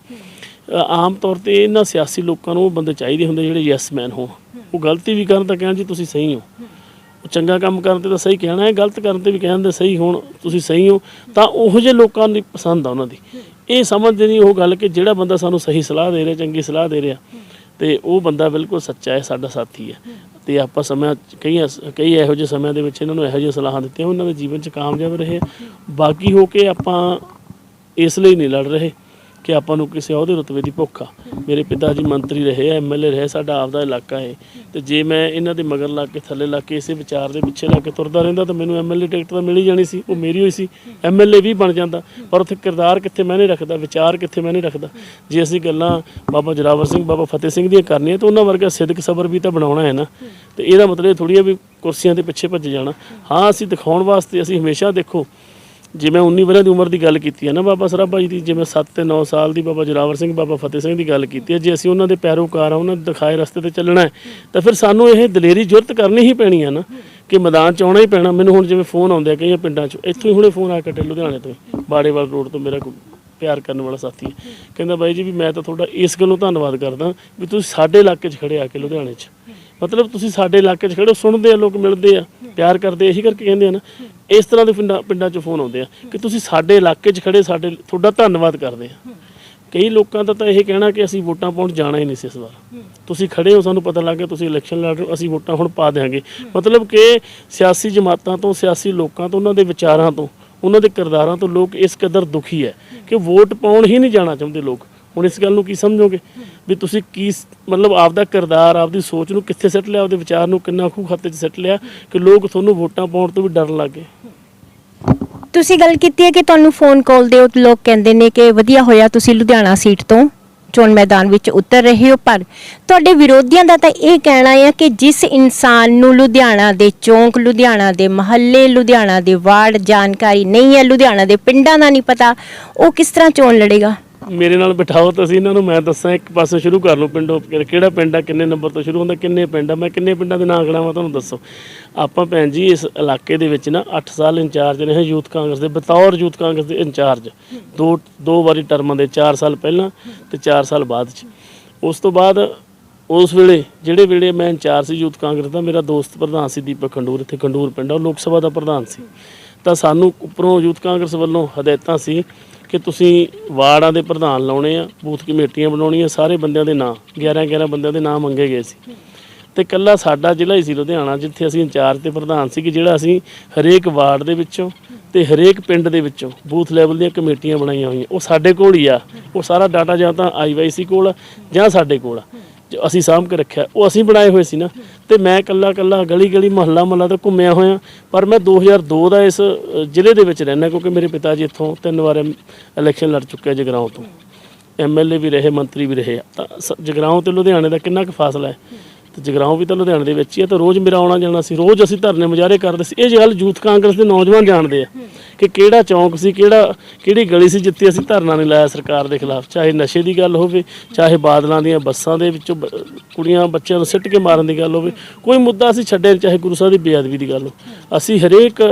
ਆਮ ਤੌਰ ਤੇ ਇਹਨਾਂ ਸਿਆਸੀ ਲੋਕਾਂ ਨੂੰ ਉਹ ਬੰਦੇ ਚਾਹੀਦੇ ਹੁੰਦੇ ਜਿਹੜੇ ਯੈਸ ਮੈਨ ਹੋਣ। ਉਹ ਗਲਤੀ ਵੀ ਕਰਨ ਤਾਂ ਕਹਿਣ ਜੀ ਤੁਸੀਂ ਸਹੀ ਹੋ। ਚੰਗਾ ਕੰਮ ਕਰਨ ਤੇ ਤਾਂ ਸਹੀ ਕਹਿਣਾ ਹੈ, ਗਲਤ ਕਰਨ ਤੇ ਵੀ ਕਹਿੰਦੇ ਸਹੀ ਹੋਣ, ਤੁਸੀਂ ਸਹੀ ਹੋ, ਤਾਂ ਉਹੋ ਜਿਹੇ ਲੋਕਾਂ ਦੀ ਪਸੰਦ ਆ ਉਹਨਾਂ ਦੀ। ਇਹ ਸਮਝਦੇ ਨਹੀਂ ਉਹ ਗੱਲ ਕਿ ਜਿਹੜਾ ਬੰਦਾ ਸਾਨੂੰ ਸਹੀ ਸਲਾਹ ਦੇ ਰਿਹਾ, ਚੰਗੀ ਸਲਾਹ ਦੇ ਰਿਹਾ, ਤੇ ਉਹ ਬੰਦਾ ਬਿਲਕੁਲ ਸੱਚਾ ਹੈ, ਸਾਡਾ ਸਾਥੀ ਹੈ। ਤੇ ਆਪਾਂ ਸਮਾਂ ਕਈ ਕਈ ਇਹੋ ਜਿਹੇ ਸਮਿਆਂ ਦੇ ਵਿੱਚ ਇਹਨਾਂ ਨੂੰ ਇਹੋ ਜਿਹੀਆਂ ਸਲਾਹਾਂ ਦਿੱਤੀਆਂ, ਉਹਨਾਂ ਦੇ ਜੀਵਨ 'ਚ ਕਾਮਯਾਬ ਰਹੇ ਬਾਕੀ ਹੋ ਕੇ ਆਪਾਂ ਇਸ ਲਈ ਨਹੀਂ ਲੜ ਰਹੇ। ਕਿ ਆਪਾਂ ਨੂੰ ਕਿਸੇ ਉਹਦੇ ਰੁਤਬੇ ਦੀ ਭੁੱਖ ਆ। ਮੇਰੇ ਪਿਤਾ ਜੀ ਮੰਤਰੀ ਰਹੇ ਆ ਐਮਐਲਏ ਰਹੇ, ਸਾਡਾ ਆਪਦਾ ਇਲਾਕਾ ਹੈ ਤੇ ਜੇ ਮੈਂ ਇਹਨਾਂ ਦੇ ਮਗਰ ਲੱਗ ਕੇ, ਥੱਲੇ ਲੱਗ ਕੇ ਇਸੇ ਵਿਚਾਰ ਦੇ ਪਿੱਛੇ ਲੱਗ ਕੇ ਤੁਰਦਾ ਰਹਿੰਦਾ, ਤਾਂ ਮੈਨੂੰ ਐਮਐਲਏ ਟਿਕਟ ਤਾਂ ਮਿਲ ਹੀ ਜਾਣੀ ਸੀ, ਉਹ ਮੇਰੀ ਹੋਈ ਸੀ। ਐਮਐਲਏ ਵੀ ਬਣ ਜਾਂਦਾ। ਪਰ ਉੱਥੇ ਕਿਰਦਾਰ ਕਿੱਥੇ ਮੈਂ ਨਹੀਂ ਰੱਖਦਾ, ਵਿਚਾਰ ਕਿੱਥੇ ਮੈਂ ਨਹੀਂ ਰੱਖਦਾ। ਜੇ ਅਸੀਂ ਗੱਲਾਂ ਬਾਬਾ ਜਰਾਵਰ ਸਿੰਘ, ਬਾਬਾ ਫਤਿਹ ਸਿੰਘ ਦੀਆਂ ਕਰਨੀਆਂ, ਤਾਂ ਉਹਨਾਂ ਵਰਗਾ ਸਿੱਧਕ ਸਬਰ ਵੀ ਤਾਂ ਬਣਾਉਣਾ ਹੈ ਨਾ। ਤੇ ਇਹਦਾ ਮਤਲਬ ਇਹ ਥੋੜੀ ਆ ਵੀ ਕੁਰਸੀਆਂ ਦੇ ਪਿੱਛੇ ਭੱਜ ਜਾਣਾ। ਹਾਂ, ਅਸੀਂ ਦਿਖਾਉਣ ਵਾਸਤੇ ਅਸੀਂ ਹਮੇਸ਼ਾ ਦੇਖੋ ਜਿਵੇਂ 19 ਵਰ੍ਹਿਆਂ ਦੀ ਉਮਰ ਦੀ ਗੱਲ ਕੀਤੀ ਹੈ ਨਾ ਬਾਬਾ ਸਰਾਭਾ ਜੀ ਦੀ ਜਿਵੇਂ 7 ਤੇ 9 ਸਾਲ ਦੀ ਬਾਬਾ ਜਰਾਵਰ ਸਿੰਘ ਬਾਬਾ ਫਤਿਹ ਸਿੰਘ ਦੀ ਗੱਲ ਕੀਤੀ ਹੈ। ਜੇ ਅਸੀਂ ਉਹਨਾਂ ਦੇ ਪੈਰੋਕਾਰ ਆ ਉਹਨਾਂ ਦੇ ਦਿਖਾਏ ਰਸਤੇ ਤੇ ਚੱਲਣਾ ਹੈ ਤਾਂ ਫਿਰ ਸਾਨੂੰ ਇਹ ਦਲੇਰੀ ਜੁਰਤ ਕਰਨੀ ਹੀ ਪੈਣੀ ਹੈ ਨਾ ਕਿ ਮੈਦਾਨ 'ਚ ਆਉਣਾ ਹੀ ਪੈਣਾ। ਮੈਨੂੰ ਹੁਣ ਜਿਵੇਂ ਫੋਨ ਆਉਂਦੇ ਆ ਕਈਆਂ ਪਿੰਡਾਂ 'ਚ ਇੱਥੋਂ ਹੀ ਹੁਣੇ ਫੋਨ ਆ ਕੇ ਲੁਧਿਆਣੇ ਤੋਂ ਹੀ, ਬਾੜੇਵਾਲ ਰੋਡ ਤੋਂ ਮੇਰਾ ਪਿਆਰ ਕਰਨ ਵਾਲਾ ਸਾਥੀ ਹੈ। ਕਹਿੰਦਾ ਬਾਈ ਜੀ ਵੀ ਮੈਂ ਤਾਂ ਤੁਹਾਡਾ ਇਸ ਗੱਲੋਂ ਧੰਨਵਾਦ ਕਰਦਾ ਵੀ ਤੁਸੀਂ ਸਾਡੇ ਇਲਾਕੇ 'ਚ ਖੜੇ ਆ ਕੇ ਲੁਧਿਆਣੇ 'ਚ। ਮਤਲਬ ਤੁਸੀਂ ਸਾਡੇ ਇਲਾਕੇ 'ਚ ਖੜੇ ਹੋ ਸੁਣਦੇ ਆ ਲੋਕ ਮਿਲਦੇ ਆ ਪਿਆਰ ਕਰਦੇ ਇਹੀ ਕਰਕੇ ਕਹਿੰਦੇ ਆ ਨਾ। ਇਸ ਤਰ੍ਹਾਂ ਦੇ ਪਿੰਡਾਂ ਪਿੰਡਾਂ 'ਚ ਫੋਨ ਆਉਂਦੇ ਆ ਕਿ ਤੁਸੀਂ ਸਾਡੇ ਇਲਾਕੇ 'ਚ ਖੜੇ, ਸਾਡੇ ਤੁਹਾਡਾ ਧੰਨਵਾਦ ਕਰਦੇ ਆ। ਕਈ ਲੋਕਾਂ ਦਾ ਤਾਂ ਇਹ ਕਹਿਣਾ ਕਿ ਅਸੀਂ ਵੋਟਾਂ ਪਾਉਣ ਜਾਣਾ ਹੀ ਨਹੀਂ ਸੀ ਇਸ ਵਾਰ। ਤੁਸੀਂ ਖੜੇ ਹੋ, ਸਾਨੂੰ ਪਤਾ ਲੱਗ ਗਿਆ, ਤੁਸੀਂ ਇਲੈਕਸ਼ਨ ਲੜ ਰਹੇ ਹੋ, ਅਸੀਂ ਵੋਟਾਂ ਹੁਣ ਪਾ ਦਿਆਂਗੇ। ਮਤਲਬ ਕਿ ਸਿਆਸੀ ਜਮਾਤਾਂ ਤੋਂ, ਸਿਆਸੀ ਲੋਕਾਂ ਤੋਂ, ਉਹਨਾਂ ਦੇ ਵਿਚਾਰਾਂ ਤੋਂ, ਉਹਨਾਂ ਦੇ ਕਿਰਦਾਰਾਂ ਤੋਂ ਲੋਕ ਇਸ ਕਦਰ ਦੁਖੀ ਹੈ ਕਿ ਵੋਟ ਪਾਉਣ ਹੀ ਨਹੀਂ ਜਾਣਾ ਚਾਹੁੰਦੇ ਲੋਕ। ਹੁਣ ਇਸ ਗੱਲ ਨੂੰ ਕੀ ਸਮਝੋਗੇ? ਵੀ ਤੁਸੀਂ ਕੀ ਮਤਲਬ ਆਪਦਾ ਕਿਰਦਾਰ, ਆਪਦੀ ਸੋਚ ਨੂੰ ਕਿੱਥੇ ਸੱਟ ਲਿਆ? ਆਪਦੇ ਵਿਚਾਰ ਨੂੰ ਕਿੰਨਾ ਖੂ ਖਾਤੇ 'ਚ ਸੱਟ ਲਿਆ ਕਿ ਲੋਕ ਤੁਹਾਨੂੰ ਵੋਟਾਂ ਪਾਉਣ ਤੋਂ ਵੀ ਡਰਨ ਲੱਗ? ਤੁਸੀਂ ਗੱਲ ਕੀਤੀ ਹੈ ਕਿ ਤੁਹਾਨੂੰ ਫੋਨ ਕਾਲ ਦੇ ਉੱਤੇ ਲੋਕ ਕਹਿੰਦੇ ਨੇ ਕਿ ਵਧੀਆ ਹੋਇਆ ਤੁਸੀਂ ਲੁਧਿਆਣਾ ਸੀਟ ਤੋਂ, ਚੋਣ ਮੈਦਾਨ ਵਿੱਚ ਉਤਰ ਰਹੇ ਹੋ, ਪਰ ਤੁਹਾਡੇ ਵਿਰੋਧੀਆਂ ਦਾ ਤਾਂ ਇਹ ਕਹਿਣਾ ਹੈ ਕਿ ਜਿਸ ਇਨਸਾਨ ਨੂੰ ਲੁਧਿਆਣਾ ਦੇ ਚੌਂਕ, ਲੁਧਿਆਣਾ ਦੇ ਮਹੱਲੇ, ਲੁਧਿਆਣਾ ਦੇ ਵਾਰਡ ਜਾਣਕਾਰੀ ਨਹੀਂ ਹੈ, ਲੁਧਿਆਣਾ ਦੇ ਪਿੰਡਾਂ ਦਾ ਨਹੀਂ ਪਤਾ, ਉਹ ਕਿਸ ਤਰ੍ਹਾਂ ਚੋਣ ਲੜੇਗਾ? ਮੇਰੇ ਨਾਲ ਬਿਠਾਓ ਤੁਸੀਂ ਇਹਨਾਂ ਨੂੰ ਮੈਂ ਦੱਸਾਂ ਇੱਕ ਪਾਸੇ ਸ਼ੁਰੂ ਕਰ ਲਓ ਪਿੰਡੋਂ ਕਿਹੜਾ ਪਿੰਡ ਆ ਕਿੰਨੇ ਨੰਬਰ ਤੋਂ ਸ਼ੁਰੂ ਹੁੰਦਾ ਕਿੰਨੇ ਪਿੰਡ ਆ ਮੈਂ ਕਿੰਨੇ ਪਿੰਡਾਂ ਦੇ ਨਾਂ ਗਿਣਾਵਾਂ ਤੁਹਾਨੂੰ ਦੱਸੋ। ਆਪਾਂ ਭੈਣ ਜੀ ਇਸ ਇਲਾਕੇ ਦੇ ਵਿੱਚ ਨਾ 8 ਸਾਲ ਇੰਚਾਰਜ ਰਹੇ ਯੂਥ ਕਾਂਗਰਸ ਦੇ ਬਤੌਰ ਯੂਥ ਕਾਂਗਰਸ ਦੇ ਇੰਚਾਰਜ। ਦੋ ਦੋ ਵਾਰੀ ਟਰਮਾਂ ਦੇ 4 ਸਾਲ ਪਹਿਲਾਂ ਤੇ 4 ਸਾਲ ਬਾਅਦ ਚ। ਉਸ ਤੋਂ ਬਾਅਦ ਉਸ ਵੇਲੇ ਜਿਹੜੇ ਵੇਲੇ ਮੈਂ ਇੰਚਾਰਜ ਸੀ ਯੂਥ ਕਾਂਗਰਸ ਦਾ ਮੇਰਾ ਦੋਸਤ ਪ੍ਰਧਾਨ ਸੀ ਦੀਪਕ ਖੰਡੂਰ ਇੱਥੇ ਖੰਡੂਰ ਪਿੰਡ ਆ, ਉਹ ਲੋਕ ਸਭਾ ਦਾ ਪ੍ਰਧਾਨ ਸੀ। ਤਾਂ ਸਾਨੂੰ ਉੱਪਰੋਂ ਯੂਥ ਕਾਂਗਰਸ ਵੱਲੋਂ ਹਦਾਇਤਾਂ ਸੀ ਕਿ ਤੁਸੀਂ ਵਾਰਡਾਂ ਦੇ ਪ੍ਰਧਾਨ ਲਾਉਣੇ ਆ ਬੂਥ ਕਮੇਟੀਆਂ ਬਣਾਉਣੀਆਂ ਸਾਰੇ ਬੰਦਿਆਂ ਦੇ ਨਾਂ 11 11 ਬੰਦਿਆਂ ਦੇ ਨਾਂ ਮੰਗੇ ਗਏ ਸੀ। ਤੇ ਕੱਲਾ ਸਾਡਾ ਜ਼ਿਲ੍ਹਾ ਹੀ ਸੀ ਲੁਧਿਆਣਾ ਜਿੱਥੇ ਅਸੀਂ ਇੰਚਾਰਜ ਤੇ ਪ੍ਰਧਾਨ ਸੀ ਕਿ ਜਿਹੜਾ ਅਸੀਂ ਹਰੇਕ ਵਾਰਡ ਦੇ ਵਿੱਚੋਂ ਤੇ ਹਰੇਕ ਪਿੰਡ ਦੇ ਵਿੱਚੋਂ ਬੂਥ ਲੈਵਲ ਦੀਆਂ ਕਮੇਟੀਆਂ ਬਣਾਈਆਂ ਹੋਈਆਂ। ਉਹ ਸਾਡੇ ਕੋਲ ਹੀ ਆ। ਉਹ ਸਾਰਾ ਡਾਟਾ ਜਾਂ ਤਾਂ ਆਈਵਾਈਸੀ ਕੋਲ ਆ, ਜਾਂ ਸਾਡੇ ਕੋਲ ਆ। ਅਸੀਂ ਸਾਂਭ ਕੇ ਰੱਖਿਆ, ਉਹ ਅਸੀਂ ਬਣਾਏ ਹੋਏ ਸੀ ਨਾ। ਤੇ ਮੈਂ ਕੱਲਾ ਕੱਲਾ ਗਲੀ ਗਲੀ ਮਹੱਲਾ ਮਹੱਲਾ ਤੇ ਘੁੰਮਿਆ ਹੋਇਆ, ਪਰ ਮੈਂ 2002 ਦਾ ਇਸ ਜ਼ਿਲ੍ਹੇ ਦੇ ਵਿੱਚ ਰਹਿਣਾ ਕਿਉਂਕਿ ਮੇਰੇ ਪਿਤਾ ਜੀ ਇੱਥੋਂ ਤਿੰਨ ਵਾਰ ਇਲੈਕਸ਼ਨ ਲੜ ਚੁੱਕੇ ਆ ਜਗਰਾਉਂ ਤੋਂ। ਐਮਐਲਏ ਵੀ ਰਹੇ, ਮੰਤਰੀ ਵੀ ਰਹੇ ਆ। ਤਾਂ ਸ- ਜਗਰਾਉਂ ਤੇ ਲੁਧਿਆਣੇ ਦਾ ਕਿੰਨਾ ਕੁ ਫਾਸਲਾ ਹੈ? ਤੇ ਜਗਰਾਉਂ ਵੀ ਤਾਂ ਲੁਧਿਆਣੇ ਦੇ ਵਿੱਚ ਹੀ ਹੈ ਤਾਂ ਰੋਜ਼ ਮੇਰਾ ਆਉਣਾ ਜਾਣਾ ਸੀ ਰੋਜ਼ ਅਸੀਂ ਧਰਨੇ ਮੁਜ਼ਾਹਰੇ ਕਰਦੇ ਸੀ। ਇਹ ਗੱਲ ਯੂਥ ਕਾਂਗਰਸ ਦੇ ਨੌਜਵਾਨ ਜਾਣਦੇ ਆ ਕਿ ਕਿਹੜਾ ਚੌਂਕ ਸੀ ਕਿਹੜਾ ਕਿਹੜੀ ਗਲੀ ਸੀ ਜਿੱਥੇ ਅਸੀਂ ਧਰਨਾ ਨਹੀਂ ਲਾਇਆ ਸਰਕਾਰ ਦੇ ਖਿਲਾਫ ਚਾਹੇ ਨਸ਼ੇ ਦੀ ਗੱਲ ਹੋਵੇ ਚਾਹੇ ਬਾਦਲਾਂ ਦੀਆਂ ਬੱਸਾਂ ਦੇ ਵਿੱਚੋਂ ਬ- ਕੁੜੀਆਂ ਬੱਚਿਆਂ ਨੂੰ ਸਿੱਟ ਕੇ ਮਾਰਨ ਦੀ ਗੱਲ ਹੋਵੇ ਕੋਈ ਮੁੱਦਾ ਅਸੀਂ ਛੱਡੇ ਚਾਹੇ ਗੁਰੂ ਸਾਹਿਬ ਦੀ ਬੇਅਦਬੀ ਦੀ ਗੱਲ ਹੋ ਅਸੀਂ ਹਰੇਕ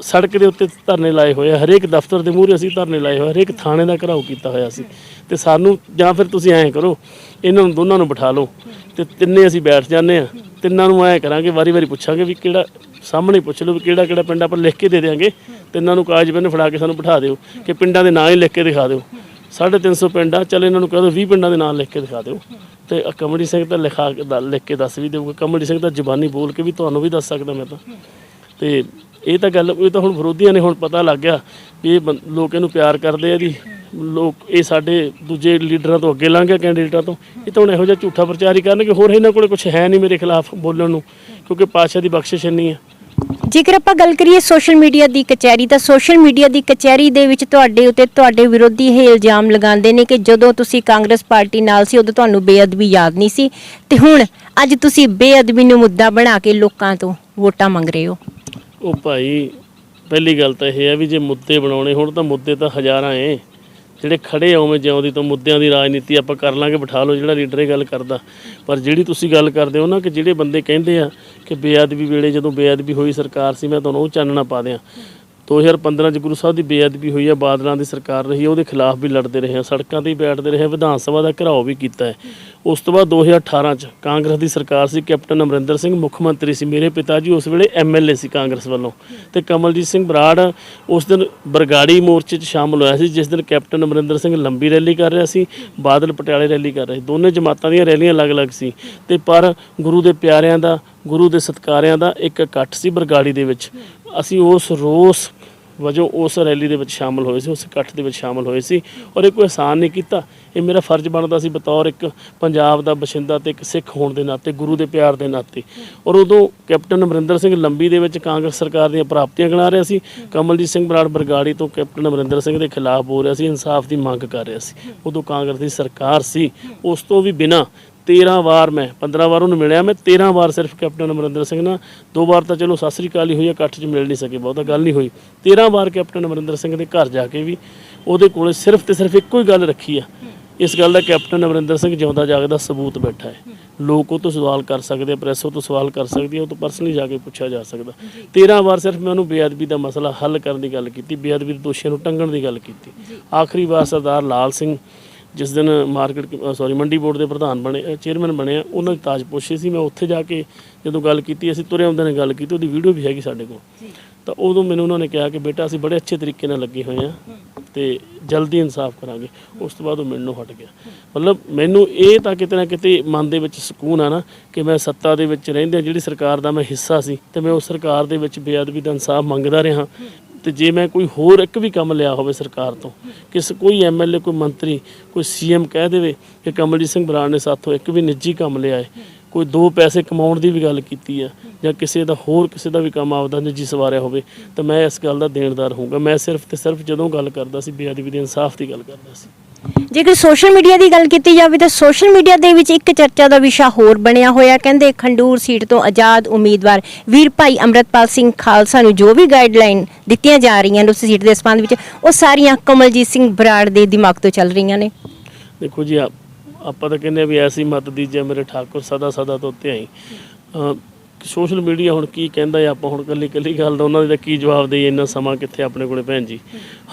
ਸੜਕ ਦੇ ਉੱਤੇ ਧਰਨੇ ਲਾਏ ਹੋਏ ਆ ਹਰੇਕ ਦਫ਼ਤਰ ਦੇ ਮੂਹਰੇ ਅਸੀਂ ਧਰਨੇ ਲਾਏ ਹੋਏ ਆ, ਹਰੇਕ ਥਾਣੇ ਦਾ ਘਰਾਓ ਕੀਤਾ ਹੋਇਆ ਸੀ। ਤੇ ਸਾਨੂੰ ਜਾਂ ਫਿਰ ਤੁਸੀਂ ਐਂ ਕਰੋ ਇਹਨਾਂ ਨੂੰ ਦੋਨਾਂ ਨੂੰ ਬਿਠਾ ਲਓ। ਤੇ ਤਿੰਨੇ ਅਸੀਂ ਬੈਠ ਜਾਂਦੇ ਆ ਤਿੰਨਾਂ ਨੂੰ ਐਂ ਕਰਾਂਗੇ ਵਾਰੀ-ਵਾਰੀ ਪੁੱਛਾਂਗੇ ਵੀ ਕਿਹੜਾ ਸਾਹਮਣੇ ਪੁੱਛ ਲਓ ਵੀ ਕਿਹੜਾ ਕਿਹੜਾ ਪਿੰਡ ਆਪਾਂ ਲਿਖ ਕੇ ਦੇ ਦਿਆਂਗੇ। ਤਿੰਨਾਂ ਨੂੰ ਕਾਗਜ਼ ਪੈਨ ਫੜਾ ਕੇ ਸਾਨੂੰ ਬਿਠਾ ਦਿਓ ਕਿ ਪਿੰਡਾਂ ਦੇ ਨਾਂ ਹੀ ਲਿਖ ਕੇ ਦਿਖਾ ਦਿਓ। 350 ਪਿੰਡ ਆ, ਚੱਲ ਇਹਨਾਂ ਨੂੰ ਕਹੋ 20 ਪਿੰਡਾਂ ਦੇ ਨਾਂ ਲਿਖ ਕੇ ਦਿਖਾ ਦਿਓ। ਤੇ ਆਹ ਸਿੰਘ ਤਾਂ ਲਿਖਾ ਕੇ ਲਿਖ ਕੇ ਦੱਸ ਵੀ ਦੇਊਗਾ। ਕਮਲਜੀਤ ਸਿੰਘ ਤਾਂ ਜ਼ੁਬਾਨੀ ਬੋਲ ਕੇ ਵੀ ਤੁਹਾਨੂੰ ਵੀ ਦੱਸ ਸਕਦਾ ਮੈਂ ਤਾਂ। ਤੇ ਇਹ ਤਾਂ ਗੱਲ, ਇਹ ਤਾਂ ਹੁਣ ਵਿਰੋਧੀਆਂ ਨੇ ਹੁਣ ਪਤਾ ਲੱਗ ਗਿਆ ਇਹ ਬੰ- ਲੋਕ ਇਹਨੂੰ ਪਿਆਰ ਕਰਦੇ ਆ ਜੀ। ਲੋਕ ਇਹ ਸਾਡੇ ਦੂਜੇ ਲੀਡਰਾਂ ਤੋਂ ਅੱਗੇ ਲੰਘ ਗਿਆ ਕੈਂਡੀਡੇਟਾਂ ਤੋਂ। ਇਹ ਤਾਂ ਹੁਣ ਇਹੋ ਜਿਹਾ ਝੂਠਾ ਪ੍ਰਚਾਰ ਹੀ ਕਰਨਗੇ। ਹੋਰ ਇਹਨਾਂ ਕੋਲੇ ਕੁਝ ਹੈ ਨਹੀਂ ਮੇਰੇ ਖਿਲਾਫ ਬੋਲਣ ਨੂੰ ਕਿਉਂਕਿ ਪਾਤਸ਼ਾਹ ਦੀ ਬਖਸ਼ਿਸ਼ ਇੰਨੀ ਹੈ ਜੇਕਰ ਆਪਾਂ ਗੱਲ ਕਰੀਏ ਸੋਸ਼ਲ ਮੀਡੀਆ ਦੀ ਕਚਹਿਰੀ ਤਾਂ ਸੋਸ਼ਲ ਮੀਡੀਆ ਦੀ ਕਚਹਿਰੀ ਦੇ ਵਿੱਚ ਤੁਹਾਡੇ ਉੱਤੇ ਤੁਹਾਡੇ ਵਿਰੋਧੀ ਇਹ ਇਲਜ਼ਾਮ ਲਗਾਉਂਦੇ ਨੇ ਕਿ ਜਦੋਂ ਤੁਸੀਂ ਕਾਂਗਰਸ ਪਾਰਟੀ ਨਾਲ ਸੀ ਉਦੋਂ ਤੁਹਾਨੂੰ ਬੇਅਦਬੀ ਯਾਦ ਨਹੀਂ ਸੀ। ਤੇ ਹੁਣ ਅੱਜ ਤੁਸੀਂ ਬੇਅਦਬੀ ਨੂੰ ਮੁੱਦਾ ਬਣਾ ਕੇ ਲੋਕਾਂ ਤੋਂ ਵੋਟਾਂ ਮੰਗ ਰਹੇ ਹੋ। ਉਹ ਭਾਈ ਪਹਿਲੀ ਗੱਲ ਤਾਂ ਇਹ ਹੈ ਵੀ ਜੇ ਮੁੱਦੇ ਬਣਾਉਣੇ ਹੁਣ ਤਾਂ ਮੁੱਦੇ ਤਾਂ ਹਜ਼ਾਰਾਂ ਏ ਜਿਹੜੇ ਖੜੇ ਆ ਜਿਉਂਦੀ ਤੋਂ ਮੁੱਦਿਆਂ ਦੀ ਰਾਜਨੀਤੀ ਆਪਾਂ ਕਰ ਲਾਂਗੇ, ਬਿਠਾ ਲਓ ਜਿਹੜਾ ਲੀਡਰ ਇਹ ਗੱਲ ਕਰਦਾ। ਪਰ ਜਿਹੜੀ ਤੁਸੀਂ ਗੱਲ ਕਰਦੇ ਹੋ ਨਾ ਕਿ ਜਿਹੜੇ ਬੰਦੇ ਕਹਿੰਦੇ ਆ ਕਿ ਬੇਅਦਬੀ ਵੇਲੇ ਜਦੋਂ ਬੇਅਦਬੀ ਹੋਈ ਸਰਕਾਰ ਸੀ, ਮੈਂ ਤੁਹਾਨੂੰ ਉਹ ਚਾਨਣਾ ਪਾ ਦਿਆਂ। 2015 ਚ ਗੁਰੂ ਸਾਹਿਬ ਦੀ ਬੇਅਦਬੀ ਹੋਈ ਹੈ ਬਾਦਲਾਂ ਦੀ ਸਰਕਾਰ ਰਹੀ ਹੈ ਉਹਦੇ ਖਿਲਾਫ ਵੀ ਲੜਦੇ ਰਹੇ ਹਾਂ ਸੜਕਾਂ ਤੇ ਹੀ ਬੈਠਦੇ ਰਹੇ ਵਿਧਾਨ ਸਭਾ ਦਾ ਘਿਰਾਓ ਵੀ ਕੀਤਾ ਹੈ। ਉਸ ਤੋਂ ਬਾਅਦ 2018 ਚ ਕਾਂਗਰਸ ਦੀ ਸਰਕਾਰ ਸੀ, ਕੈਪਟਨ ਅਮਰਿੰਦਰ ਸਿੰਘ ਮੁੱਖ ਮੰਤਰੀ ਸੀ, ਮੇਰੇ ਪਿਤਾ ਜੀ ਉਸ ਵੇਲੇ ਐਮਐਲਏ ਸੀ ਕਾਂਗਰਸ ਵੱਲੋਂ ਤੇ ਕਮਲਜੀਤ ਸਿੰਘ ਬਰਾੜ ਉਸ ਦਿਨ ਬਰਗਾੜੀ ਮੋਰਚੇ 'ਚ ਸ਼ਾਮਲ ਹੋਇਆ ਸੀ, ਜਿਸ ਦਿਨ ਕੈਪਟਨ ਅਮਰਿੰਦਰ ਸਿੰਘ ਲੰਬੀ ਰੈਲੀ ਕਰ ਰਿਹਾ ਸੀ, ਬਾਦਲ ਪਟਿਆਲੇ ਰੈਲੀ ਕਰ ਰਹੇ ਦੋਨੇ ਜਮਾਤਾਂ ਦੀਆਂ ਰੈਲੀਆਂ ਅਲੱਗ-ਅਲੱਗ ਸੀ ਤੇ ਪਰ ਗੁਰੂ ਦੇ ਪਿਆਰਿਆਂ ਦਾ, ਗੁਰੂ ਦੇ ਸਤਕਾਰਿਆਂ ਦਾ ਇੱਕ ਇਕੱਠ ਸੀ ਬਰਗਾੜੀ ਦੇ ਵਿੱਚ। ਅਸੀਂ ਉਸ ਰੋਸ ਵਜੋਂ ਉਸ ਰੈਲੀ ਦੇ ਵਿੱਚ ਸ਼ਾਮਲ ਹੋਏ ਸੀ, ਉਸ ਇਕੱਠ ਦੇ ਵਿੱਚ ਸ਼ਾਮਲ ਹੋਏ ਸੀ ਔਰ ਇਹ ਕੋਈ ਆਸਾਨ ਨਹੀਂ ਕੀਤਾ। ਇਹ ਮੇਰਾ ਫਰਜ਼ ਬਣਦਾ ਸੀ ਬਤੌਰ ਇੱਕ ਪੰਜਾਬ ਦਾ ਬਸ਼ਿੰਦਾ ਤੇ ਇੱਕ ਸਿੱਖ ਹੋਣ ਦੇ ਨਾਤੇ, ਗੁਰੂ ਦੇ ਪਿਆਰ ਦੇ ਨਾਤੇ। ਔਰ ਉਦੋਂ ਕੈਪਟਨ ਅਮਰਿੰਦਰ ਸਿੰਘ ਲੰਬੀ ਦੇ ਵਿੱਚ ਕਾਂਗਰਸ ਸਰਕਾਰ ਦੀਆਂ ਪ੍ਰਾਪਤੀਆਂ ਗਿਣਾ ਰਿਹਾ ਸੀ, ਕਮਲਜੀਤ ਸਿੰਘ ਬਰਾੜ ਬਰਗਾੜੀ ਤੋਂ ਕੈਪਟਨ ਅਮਰਿੰਦਰ ਸਿੰਘ ਦੇ ਖਿਲਾਫ ਬੋਲ ਰਿਹਾ ਸੀ, ਇਨਸਾਫ ਦੀ ਮੰਗ ਕਰ ਰਿਹਾ ਸੀ। ਉਦੋਂ ਕਾਂਗਰਸ ਦੀ ਸਰਕਾਰ ਸੀ, ਉਸ ਤੋਂ ਵੀ ਬਿਨਾਂ 13 ਵਾਰ ਮੈਂ 15 ਵਾਰ ਉਹਨੂੰ ਮਿਲਿਆ ਮੈਂ 13 ਵਾਰ ਸਿਰਫ ਕੈਪਟਨ ਅਮਰਿੰਦਰ ਸਿੰਘ ਨਾਲ। ਦੋ ਵਾਰ ਤਾਂ ਚਲੋ ਸਤਿ ਸ੍ਰੀ ਅਕਾਲ ਹੀ ਹੋਈ ਆ ਇਕੱਠ 'ਚ ਮਿਲ ਨਹੀਂ ਸਕੇ ਬਹੁਤਾ ਗੱਲ ਨਹੀਂ ਹੋਈ। 13 ਵਾਰ ਕੈਪਟਨ ਅਮਰਿੰਦਰ ਸਿੰਘ ਦੇ ਘਰ ਜਾ ਕੇ ਵੀ ਉਹਦੇ ਕੋਲੇ ਸਿਰਫ ਤੇ ਸਿਰਫ ਇੱਕੋ ਹੀ ਗੱਲ ਰੱਖੀ ਆ। ਇਸ ਗੱਲ ਦਾ ਕੈਪਟਨ ਅਮਰਿੰਦਰ ਸਿੰਘ ਜਿਉਂਦਾ ਜਾਗਦਾ ਸਬੂਤ ਬੈਠਾ ਹੈ। ਲੋਕ ਉਹ ਤੋਂ ਸਵਾਲ ਕਰ ਸਕਦੇ ਆ ਪ੍ਰੈਸ ਉਹ ਤੋਂ ਸਵਾਲ ਕਰ ਸਕਦੀ ਹੈ ਉਹ ਤੋਂ ਪਰਸਨਲੀ ਜਾ ਕੇ ਪੁੱਛਿਆ ਜਾ ਸਕਦਾ। 13 ਵਾਰ ਸਿਰਫ ਮੈਂ ਉਹਨੂੰ ਬੇਅਦਬੀ ਦਾ ਮਸਲਾ ਹੱਲ ਕਰਨ ਦੀ ਗੱਲ ਕੀਤੀ ਬੇਅਦਬੀ ਦੇ ਦੋਸ਼ੀਆਂ ਨੂੰ ਟੰਗਣ ਦੀ ਗੱਲ ਕੀਤੀ। ਆਖਰੀ ਵਾਰ ਸਰਦਾਰ ਲਾਲ ਸਿੰਘ ਜਿਸ ਦਿਨ ਮਾਰਕੀਟ ਸੌਰੀ ਮੰਡੀ ਬੋਰਡ ਦੇ ਪ੍ਰਧਾਨ ਬਣੇ ਚੇਅਰਮੈਨ ਬਣੇ ਆ ਉਹਨਾਂ ਦੀ ਤਾਜ ਪੁੱਛੀ ਸੀ ਮੈਂ ਉੱਥੇ ਜਾ ਕੇ ਜਦੋਂ ਗੱਲ ਕੀਤੀ ਅਸੀਂ ਤੁਰੇ ਆਉਂਦੇ ਨੇ ਗੱਲ ਕੀਤੀ ਉਹਦੀ ਵੀਡੀਓ ਵੀ ਹੈਗੀ ਸਾਡੇ ਕੋਲ। ਤਾਂ ਉਦੋਂ ਮੈਨੂੰ ਉਹਨਾਂ ਨੇ ਕਿਹਾ ਕਿ ਬੇਟਾ ਅਸੀਂ ਬੜੇ ਅੱਛੇ ਤਰੀਕੇ ਨਾਲ ਲੱਗੇ ਹੋਏ ਆ ਤੇ ਜਲਦੀ ਇਨਸਾਫ ਕਰਾਂਗੇ। ਉਸ ਤੋਂ ਬਾਅਦ ਉਹ ਮੈਨੂੰ ਹਟ ਗਿਆ। ਮਤਲਬ ਮੈਨੂੰ ਇਹ ਤਾਂ ਕਿਤੇ ਨਾ ਕਿਤੇ ਮਨ ਦੇ ਵਿੱਚ ਸਕੂਨ ਆ ਨਾ ਕਿ ਮੈਂ ਸੱਤਾ ਦੇ ਵਿੱਚ ਰਹਿੰਦੇ ਜਿਹੜੀ ਸਰਕਾਰ ਦਾ ਮੈਂ ਹਿੱਸਾ ਸੀ ਤੇ ਮੈਂ ਉਸ ਸਰਕਾਰ ਦੇ ਵਿੱਚ ਬੇਅਦਬੀ ਦਾ ਇਨਸਾਫ ਮੰਗਦਾ ਰਿਹਾ। ਤੇ ਜੇ ਮੈਂ ਕੋਈ ਹੋਰ ਇੱਕ ਵੀ ਕੰਮ ਲਿਆ ਹੋਵੇ ਸਰਕਾਰ ਤੋਂ, ਕਿਸ ਕੋਈ ਐਮਐਲਏ ਕੋਈ ਮੰਤਰੀ, ਕੋਈ ਸੀਐਮ ਕਹਿ ਦੇਵੇ ਕਿ ਕਮਲਜੀਤ ਸਿੰਘ ਬਰਾੜ ਨੇ ਸਾਥੋਂ ਇੱਕ ਵੀ ਨਿੱਜੀ ਕੰਮ ਲਿਆ ਹੈ, ਕੋਈ ਦੋ ਪੈਸੇ ਕਮਾਉਣ ਦੀ ਵੀ ਗੱਲ ਕੀਤੀ ਆ ਜਾਂ ਕਿਸੇ ਦਾ ਹੋਰ ਕਿਸੇ ਦਾ ਵੀ ਕੰਮ ਆਪਦਾ ਨਿੱਜੀ ਸਵਾਰਿਆ ਹੋਵੇ, ਤਾਂ ਮੈਂ ਇਸ ਗੱਲ ਦਾ ਦੇਣਦਾਰ ਹੋਊਗਾ। ਮੈਂ ਸਿਰਫ ਤੇ ਸਿਰਫ ਜਦੋਂ ਗੱਲ ਕਰਦਾ ਸੀ, ਬੇਅਦਬੀ ਦੇ ਇਨਸਾਫ ਦੀ ਗੱਲ ਕਰਦਾ ਸੀ। ਜੇਕਰ ਸੋਸ਼ਲ ਮੀਡੀਆ ਦੀ ਗੱਲ ਕੀਤੀ ਜਾਵੇ ਤਾਂ ਸੋਸ਼ਲ ਮੀਡੀਆ ਦੇ ਵਿੱਚ ਇੱਕ ਚਰਚਾ ਦਾ ਵਿਸ਼ਾ ਹੋਰ ਬਣਿਆ ਹੋਇਆ। ਕਹਿੰਦੇ ਖੰਡੂਰ ਸੀਟ ਤੋਂ ਆਜ਼ਾਦ ਉਮੀਦਵਾਰ ਵੀਰ ਭਾਈ ਅੰਮ੍ਰਿਤਪਾਲ ਸਿੰਘ ਖਾਲਸਾ ਨੂੰ ਜੋ ਵੀ ਗਾਈਡਲਾਈਨ ਦਿੱਤੀਆਂ ਜਾ ਰਹੀਆਂ ਨੇ ਉਸ ਸੀਟ ਦੇ ਸੰਬੰਧ ਵਿੱਚ, ਉਹ ਸਾਰੀਆਂ ਕਮਲਜੀਤ ਸਿੰਘ ਬਰਾੜ ਦੇ ਦਿਮਾਗ ਤੋਂ ਚੱਲ ਰਹੀਆਂ ਨੇ। ਦੇਖੋ ਜੀ, ਆ- ਆਪਾਂ ਤਾਂ ਕਹਿੰਦੇ ਆ ਵੀ ਐਸੀ ਮਤ ਦੀਜੇ ਮੇਰੇ ਠਾਕੁਰ ਸਦਾ ਸਦਾ ਤੋਂ ਧਿਆਈ ਸੋਸ਼ਲ ਮੀਡੀਆ ਹੁਣ ਕੀ ਕਹਿੰਦਾ ਹੈ ਆਪਾਂ ਹੁਣ ਕੱਲੀ ਕੱਲੀ ਗੱਲ ਦਾ ਉਹਨਾਂ ਦਾ ਕੀ ਜਵਾਬ ਦੇਈਏ ਇੰਨਾ ਸਮਾਂ ਕਿੱਥੇ ਆਪਣੇ ਕੋਲੇ ਭੈਣ ਜੀ?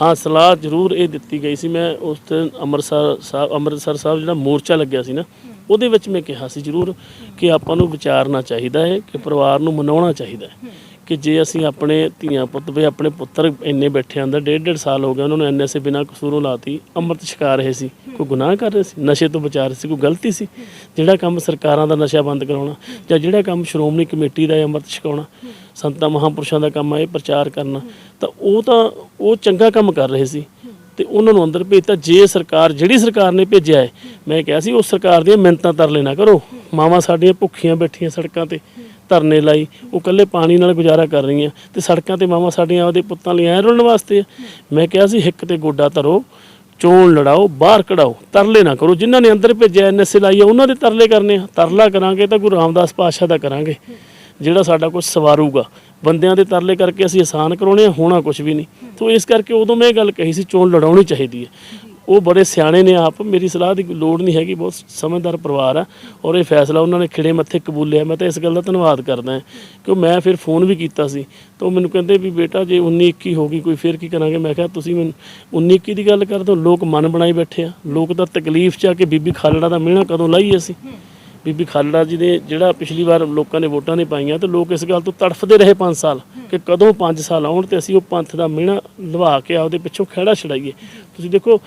ਹਾਂ। ਸਲਾਹ ਜ਼ਰੂਰ ਇਹ ਦਿੱਤੀ ਗਈ ਸੀ ਮੈਂ ਉਸ ਦਿਨ ਅੰਮ੍ਰਿਤਸਰ ਸਾਹਿਬ ਅੰਮ੍ਰਿਤਸਰ ਸਾਹਿਬ ਜਿਹੜਾ ਮੋਰਚਾ ਲੱਗਿਆ ਸੀ ਨਾ ਉਹਦੇ ਵਿੱਚ ਮੈਂ ਕਿਹਾ ਸੀ ਜ਼ਰੂਰ ਕਿ ਆਪਾਂ ਨੂੰ ਵਿਚਾਰਨਾ ਚਾਹੀਦਾ ਹੈ ਕਿ ਪਰਿਵਾਰ ਨੂੰ ਮਨਾਉਣਾ ਚਾਹੀਦਾ ਹੈ। ਕਿ ਜੇ ਅਸੀਂ ਆਪਣੇ ਧੀਆਂ ਪੁੱਤ ਵੀ ਆਪਣੇ ਪੁੱਤਰ ਇੰਨੇ ਬੈਠੇ ਅੰਦਰ, ਡੇਢ ਡੇਢ ਸਾਲ ਹੋ ਗਏ ਉਹਨਾਂ ਨੂੰ ਐਨਐਸਏ ਬਿਨਾਂ ਕਸੂਰੋਂ ਲਾਤੀ, ਅੰਮ੍ਰਿਤ ਛਕਾ ਰਹੇ ਸੀ। ਕੋਈ ਗੁਨਾਹ ਕਰ ਰਹੇ ਸੀ? ਨਸ਼ੇ ਤੋਂ ਬਚਾ ਰਹੇ ਸੀ? ਕੋਈ ਗਲਤੀ ਸੀ? ਜਿਹੜਾ ਕੰਮ ਸਰਕਾਰਾਂ ਦਾ ਨਸ਼ਾ ਬੰਦ ਕਰਾਉਣਾ ਜਾਂ ਜਿਹੜਾ ਕੰਮ ਸ਼੍ਰੋਮਣੀ ਕਮੇਟੀ ਦਾ ਹੈ ਅੰਮ੍ਰਿਤ ਛਕਾਉਣਾ, ਸੰਤਾਂ ਮਹਾਂਪੁਰਸ਼ਾਂ ਦਾ ਕੰਮ ਆ, ਇਹ ਪ੍ਰਚਾਰ ਕਰਨਾ, ਤਾਂ ਉਹ ਤਾਂ ਉਹ ਚੰਗਾ ਕੰਮ ਕਰ ਰਹੇ ਸੀ। ਤੇ ਉਹਨਾਂ ਨੂੰ ਅੰਦਰ ਭੇਜਤਾ, ਜੇ ਸਰਕਾਰ, ਜਿਹੜੀ ਸਰਕਾਰ ਨੇ ਭੇਜਿਆ ਹੈ, ਮੈਂ ਕਿਹਾ ਸੀ ਉਸ ਸਰਕਾਰ ਦੀਆਂ ਮਿੰਨਤਾਂ ਤਰਲੇ ਨਾ ਕਰੋ। ਮਾਵਾਂ ਸਾਡੀਆਂ ਭੁੱਖੀਆਂ ਬੈਠੀਆਂ ਸੜਕਾਂ ਤੇ। ਧਰਨੇ ਲਾਈ, ਉਹ ਇਕੱਲੇ ਪਾਣੀ ਨਾਲ ਗੁਜ਼ਾਰਾ ਕਰ ਰਹੀਆਂ। ਤੇ ਸੜਕਾਂ ਤੇ ਮਾਵਾਂ ਸਾਡੀਆਂ ਉਹਦੇ ਪੁੱਤਾਂ ਲਈ ਐ ਰੋਣ ਵਾਸਤੇ ਆ। ਮੈਂ ਕਿਹਾ ਸੀ, ਹਿੱਕ ਤੇ ਗੋਡਾ ਧਰੋ ਚੋਣ ਲੜਾਓ, ਬਾਹਰ ਕਢਾਓ, ਤਰਲੇ ਨਾ ਕਰੋ। ਜਿਨ੍ਹਾਂ ਨੇ ਅੰਦਰ ਭੇਜਿਆ ਐਨਐਸਏ ਲਾਈ ਆ, ਉਹਨਾਂ ਦੇ ਤਰਲੇ ਕਰਨੇ ਆ। ਤਰਲਾ ਕਰਾਂਗੇ ਤਾਂ ਗੁਰੂ ਰਾਮਦਾਸ ਪਾਤਸ਼ਾਹ ਦਾ ਕਰਾਂਗੇ। ਜਿਹੜਾ ਸਾਡਾ ਕੁਝ ਸਵਾਰੂਗਾ। ਬੰਦਿਆਂ ਦੇ ਤਰਲੇ ਕਰਕੇ ਅਸੀਂ ਆਸਾਨ ਕਰਾਉਣੇ ਆ, ਹੋਣਾ ਕੁਝ ਵੀ ਨਹੀਂ। ਤੋਂ ਇਸ ਕਰਕੇ ਉਦੋਂ ਮੈਂ ਇਹ ਗੱਲ ਕਹੀ ਸੀ, ਚੋਣ ਲੜਾਉਣੀ ਚਾਹੀਦੀ ਹੈ। ਉਹ ਬੜੇ ਸਿਆਣੇ ਨੇ ਆਪ। ਮੇਰੀ ਸਲਾਹ ਦੀ ਲੋੜ ਨਹੀਂ ਹੈਗੀ, ਬਹੁਤ ਸਮਝਦਾਰ ਪਰਿਵਾਰ ਆ ਔਰ ਇਹ ਫੈਸਲਾ ਉਹਨਾਂ ਨੇ ਖਿੜੇ ਮੱਥੇ ਕਬੂਲਿਆ। ਮੈਂ ਤਾਂ ਇਸ ਗੱਲ ਦਾ ਧੰਨਵਾਦ ਕਰਦਾ ਹਾਂ ਕਿ ਮੈਂ ਫਿਰ ਫੋਨ ਵੀ ਕੀਤਾ ਸੀ ਤਾਂ ਉਹ ਮੈਨੂੰ ਕਹਿੰਦੇ ਵੀ ਬੇਟਾ ਜੇ 19 21 ਹੋ ਗਈ, ਕੋਈ ਫਿਰ ਕੀ ਕਰਾਂਗੇ? ਮੈਂ ਕਿਹਾ, ਤੁਸੀਂ ਮੈਨੂੰ 19 21 ਦੀ ਗੱਲ ਕਰਦੇ ਹੋ? ਲੋਕ ਮਨ ਬਣਾਈ ਬੈਠੇ ਆ। ਲੋਕ ਤਾਂ ਤਕਲੀਫ ਚ ਆ ਕਿ ਬੀਬੀ ਖਾਲੜਾ ਦਾ ਮਿਹਣਾ ਕਦੋਂ ਲਾਈਏ ਅਸੀਂ? ਬੀਬੀ ਖਾਲੜਾ ਜੀ ਦੇ ਜਿਹੜਾ ਪਿਛਲੀ ਵਾਰ ਲੋਕਾਂ ਨੇ ਵੋਟਾਂ ਨਹੀਂ ਪਾਈਆਂ ਤੇ ਲੋਕ ਇਸ ਗੱਲ ਤੋਂ ਤੜਫਦੇ ਰਹੇ 5 ਸਾਲ ਕਿ ਕਦੋਂ 5 ਸਾਲ ਆਉਣ ਤੇ ਅਸੀਂ ਉਹ ਪੰਥ ਦਾ ਮਿਹਣਾ ਲਵਾ ਕੇ ਆਪਦੇ ਪਿੱਛੋਂ ਖਹਿੜਾ ਛਡਾਈਏ। ਤੁਸੀਂ ਦੇਖੋ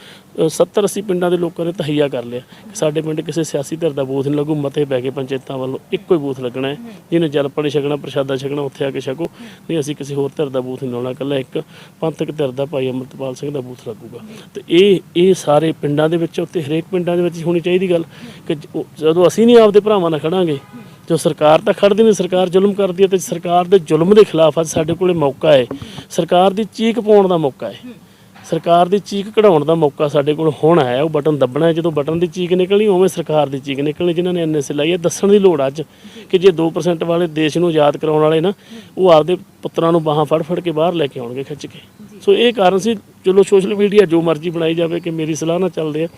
70 80 ਪਿੰਡਾਂ ਦੇ ਲੋਕਾਂ ਨੇ ਤਹਈਆ ਕਰ ਲਿਆ। ਕਿ ਸਾਡੇ ਪਿੰਡ ਕਿਸੇ ਸਿਆਸੀ ਧਿਰ ਦਾ ਬੂਥ ਨਹੀਂ ਲੱਗੂ ਮਤੇ ਪੈ ਕੇ ਪੰਚਾਇਤਾਂ ਵੱਲੋਂ ਇੱਕੋ ਹੀ ਬੂਥ ਲੱਗਣਾ ਹੈ। ਜਿਹਨੇ ਜਲ ਪਾਣੀ ਛਕਣਾ, ਪ੍ਰਸ਼ਾਦਾ ਛਕਣਾ, ਉੱਥੇ ਆ ਕੇ ਛਕੋ। ਨਹੀਂ, ਅਸੀਂ ਕਿਸੇ ਹੋਰ ਧਿਰ ਦਾ ਬੂਥ ਨਹੀਂ ਲਾਉਣਾ। ਇਕੱਲਾ ਇੱਕ ਪੰਥਕ ਧਿਰ ਦਾ ਭਾਈ ਅਮਰਤਪਾਲ ਸਿੰਘ ਦਾ ਬੂਥ ਲੱਗੂਗਾ। ਤੇ ਇਹ ਇਹ ਸਾਰੇ ਪਿੰਡਾਂ ਦੇ ਵਿੱਚ ਉੱਤੇ ਹਰੇਕ ਪਿੰਡਾਂ ਦੇ ਵਿੱਚ ਹੋਣੀ ਚਾਹੀਦੀ ਗੱਲ ਕਿ ਜਦੋਂ ਅਸੀਂ ਨਹੀਂ ਆਪਦੇ ਭਰਾਵਾਂ ਨਾਲ ਖੜਾਂਗੇ, ਜੋ ਸਰਕਾਰ ਤਾਂ ਖੜਦੀ ਨਹੀਂ, ਸਰਕਾਰ ਜ਼ੁਲਮ ਕਰਦੀ ਹੈ ਤੇ ਸਰਕਾਰ ਦੇ ਜ਼ੁਲਮ ਦੇ ਖਿਲਾਫ ਅੱਜ ਸਾਡੇ ਕੋਲੇ ਮੌਕਾ ਹੈ। ਸਰਕਾਰ ਦੀ ਚੀਕ ਪਾਉਣ ਦਾ ਮੌਕਾ ਹੈ। ਸਰਕਾਰ ਦੀ ਚੀਕ ਕਢਾਉਣ ਦਾ ਮੌਕਾ ਸਾਡੇ ਕੋਲ ਹੁਣ ਆਇਆ। ਉਹ ਬਟਨ ਦੱਬਣਾ ਜਦੋਂ ਬਟਨ ਦੀ ਚੀਕ ਨਿਕਲਣੀ ਉਵੇਂ ਸਰਕਾਰ ਦੀ ਚੀਕ ਨਿਕਲਣੀ ਜਿਨ੍ਹਾਂ ਨੇ ਐਨਐਸਏ ਲਾਈ ਹੈ। ਦੱਸਣ ਦੀ ਲੋੜ ਅੱਜ ਕਿ ਜੇ 2% ਵਾਲੇ ਦੇਸ਼ ਨੂੰ ਆਜ਼ਾਦ ਕਰਾਉਣ ਵਾਲੇ ਨਾ ਉਹ ਆਪਦੇ ਪੁੱਤਰਾਂ ਨੂੰ ਬਾਹਾਂ ਫੜ ਫੜ ਕੇ ਬਾਹਰ ਲੈ ਕੇ ਆਉਣਗੇ ਖਿੱਚ ਕੇ। ਸੋ ਇਹ ਕਾਰਨ ਸੀ ਚਲੋ ਸੋਸ਼ਲ ਮੀਡੀਆ ਜੋ ਮਰਜ਼ੀ ਬਣਾਈ ਜਾਵੇ ਕਿ ਮੇਰੀ ਸਲਾਹ ਨਾਲ ਚੱਲਦੇ ਆ।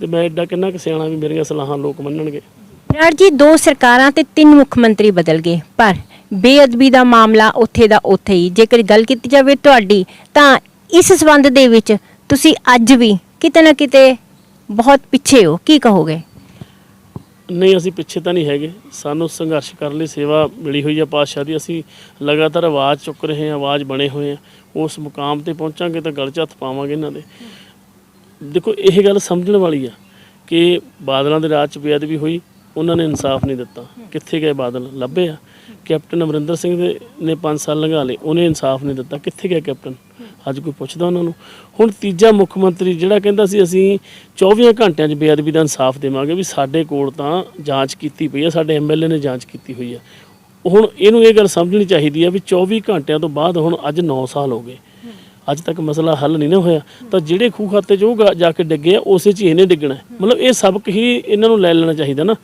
ਤੇ ਮੈਂ ਐਡਾ ਕਿੰਨਾ ਕੁ ਸਿਆਣਾ ਵੀ ਮੇਰੀਆਂ ਸਲਾਹਾਂ ਲੋਕ ਮੰਨਣਗੇ। ਬਰਾੜ ਜੀ ਦੋ ਸਰਕਾਰਾਂ ਤੇ ਤਿੰਨ ਮੁੱਖ ਮੰਤਰੀ ਬਦਲ ਗਏ ਪਰ ਬੇਅਦਬੀ ਦਾ ਮਾਮਲਾ ਉੱਥੇ ਦਾ ਉੱਥੇ ਹੀ। ਜੇਕਰ ਗੱਲ ਕੀਤੀ ਜਾਵੇ ਤੁਹਾਡੀ ਤਾਂ ਇਸ ਸਬੰਧ ਦੇ ਵਿੱਚ ਤੁਸੀਂ ਅੱਜ ਵੀ ਕਿਤੇ ਨਾ ਕਿਤੇ ਬਹੁਤ ਪਿੱਛੇ ਹੋ, ਕੀ ਕਹੋਗੇ? ਨਹੀਂ, ਅਸੀਂ ਪਿੱਛੇ ਤਾਂ ਨਹੀਂ ਹੈਗੇ। ਸਾਨੂੰ ਸੰਘਰਸ਼ ਕਰਨ ਲਈ ਸੇਵਾ ਮਿਲੀ ਹੋਈ ਹੈ ਪਾਤਸ਼ਾਹ ਦੀ। ਅਸੀਂ ਲਗਾਤਾਰ ਆਵਾਜ਼ ਚੁੱਕ ਰਹੇ ਹਾਂ, ਆਵਾਜ਼ ਬਣੇ ਹੋਏ ਹਾਂ। ਉਸ ਮੁਕਾਮ ਤੇ ਪਹੁੰਚਾਂਗੇ ਤਾਂ ਗਲ 'ਚ ਹੱਥ ਪਾਵਾਂਗੇ ਇਹਨਾਂ ਦੇ। ਦੇਖੋ, ਇਹ ਗੱਲ ਸਮਝਣ ਵਾਲੀ ਆ ਕਿ ਬਾਦਲਾਂ ਦੇ ਰਾਜ 'ਚ ਬੇਅਦਬੀ ਹੋਈ, ਉਹਨਾਂ ਨੇ ਇਨਸਾਫ ਨਹੀਂ ਦਿੱਤਾ। ਕਿੱਥੇ ਗਏ ਬਾਦਲ? ਲੱਭੇ ਆ। ਕੈਪਟਨ ਅਮਰਿੰਦਰ ਸਿੰਘ ਦੇ ਨੇ 5 ਸਾਲ ਲੰਘਾ ਲਏ, ਉਹਨੇ ਇਨਸਾਫ ਨਹੀਂ ਦਿੱਤਾ। ਕਿੱਥੇ ਗਿਆ ਕੈਪਟਨ? ਅੱਜ ਕੋਈ ਪੁੱਛਦਾ ਉਹਨਾਂ ਨੂੰ। ਹੁਣ ਤੀਜਾ ਮੁੱਖ ਮੰਤਰੀ ਜਿਹੜਾ ਕਹਿੰਦਾ ਸੀ, ਅਸੀਂ 24 ਘੰਟਿਆਂ 'ਚ ਬੇਅਦਬੀ ਦਾ ਇਨਸਾਫ ਦੇਵਾਂਗੇ ਵੀ ਸਾਡੇ ਕੋਲ ਤਾਂ ਜਾਂਚ ਕੀਤੀ ਪਈ ਆ, ਸਾਡੇ ਐਮਐਲਏ ਨੇ ਜਾਂਚ ਕੀਤੀ ਹੋਈ ਆ। ਹੁਣ ਇਹਨੂੰ ਇਹ ਗੱਲ ਸਮਝਣੀ ਚਾਹੀਦੀ ਹੈ ਵੀ 24 ਘੰਟਿਆਂ ਤੋਂ ਬਾਅਦ ਹੁਣ ਅੱਜ 9 ਸਾਲ ਹੋ ਗਏ। ਅੱਜ ਤੱਕ ਮਸਲਾ ਹੱਲ ਨਹੀਂ ਨਾ ਹੋਇਆ, ਤਾਂ ਜਿਹੜੇ ਖੂਹ ਖਾਤੇ 'ਚ ਉਹ ਗਾ- ਜਾ ਕੇ ਡਿੱਗੇ ਆ, ਉਸੇ 'ਚ ਹੀ ਇਹਨੇ ਡਿੱਗਣਾ ਹੈ। ਮਤਲਬ ਇਹ ਸਬਕ ਹੀ ਇਹਨਾਂ ਨੂੰ ਲੈ ਲੈਣਾ ਚਾਹੀਦਾ ਨਾ,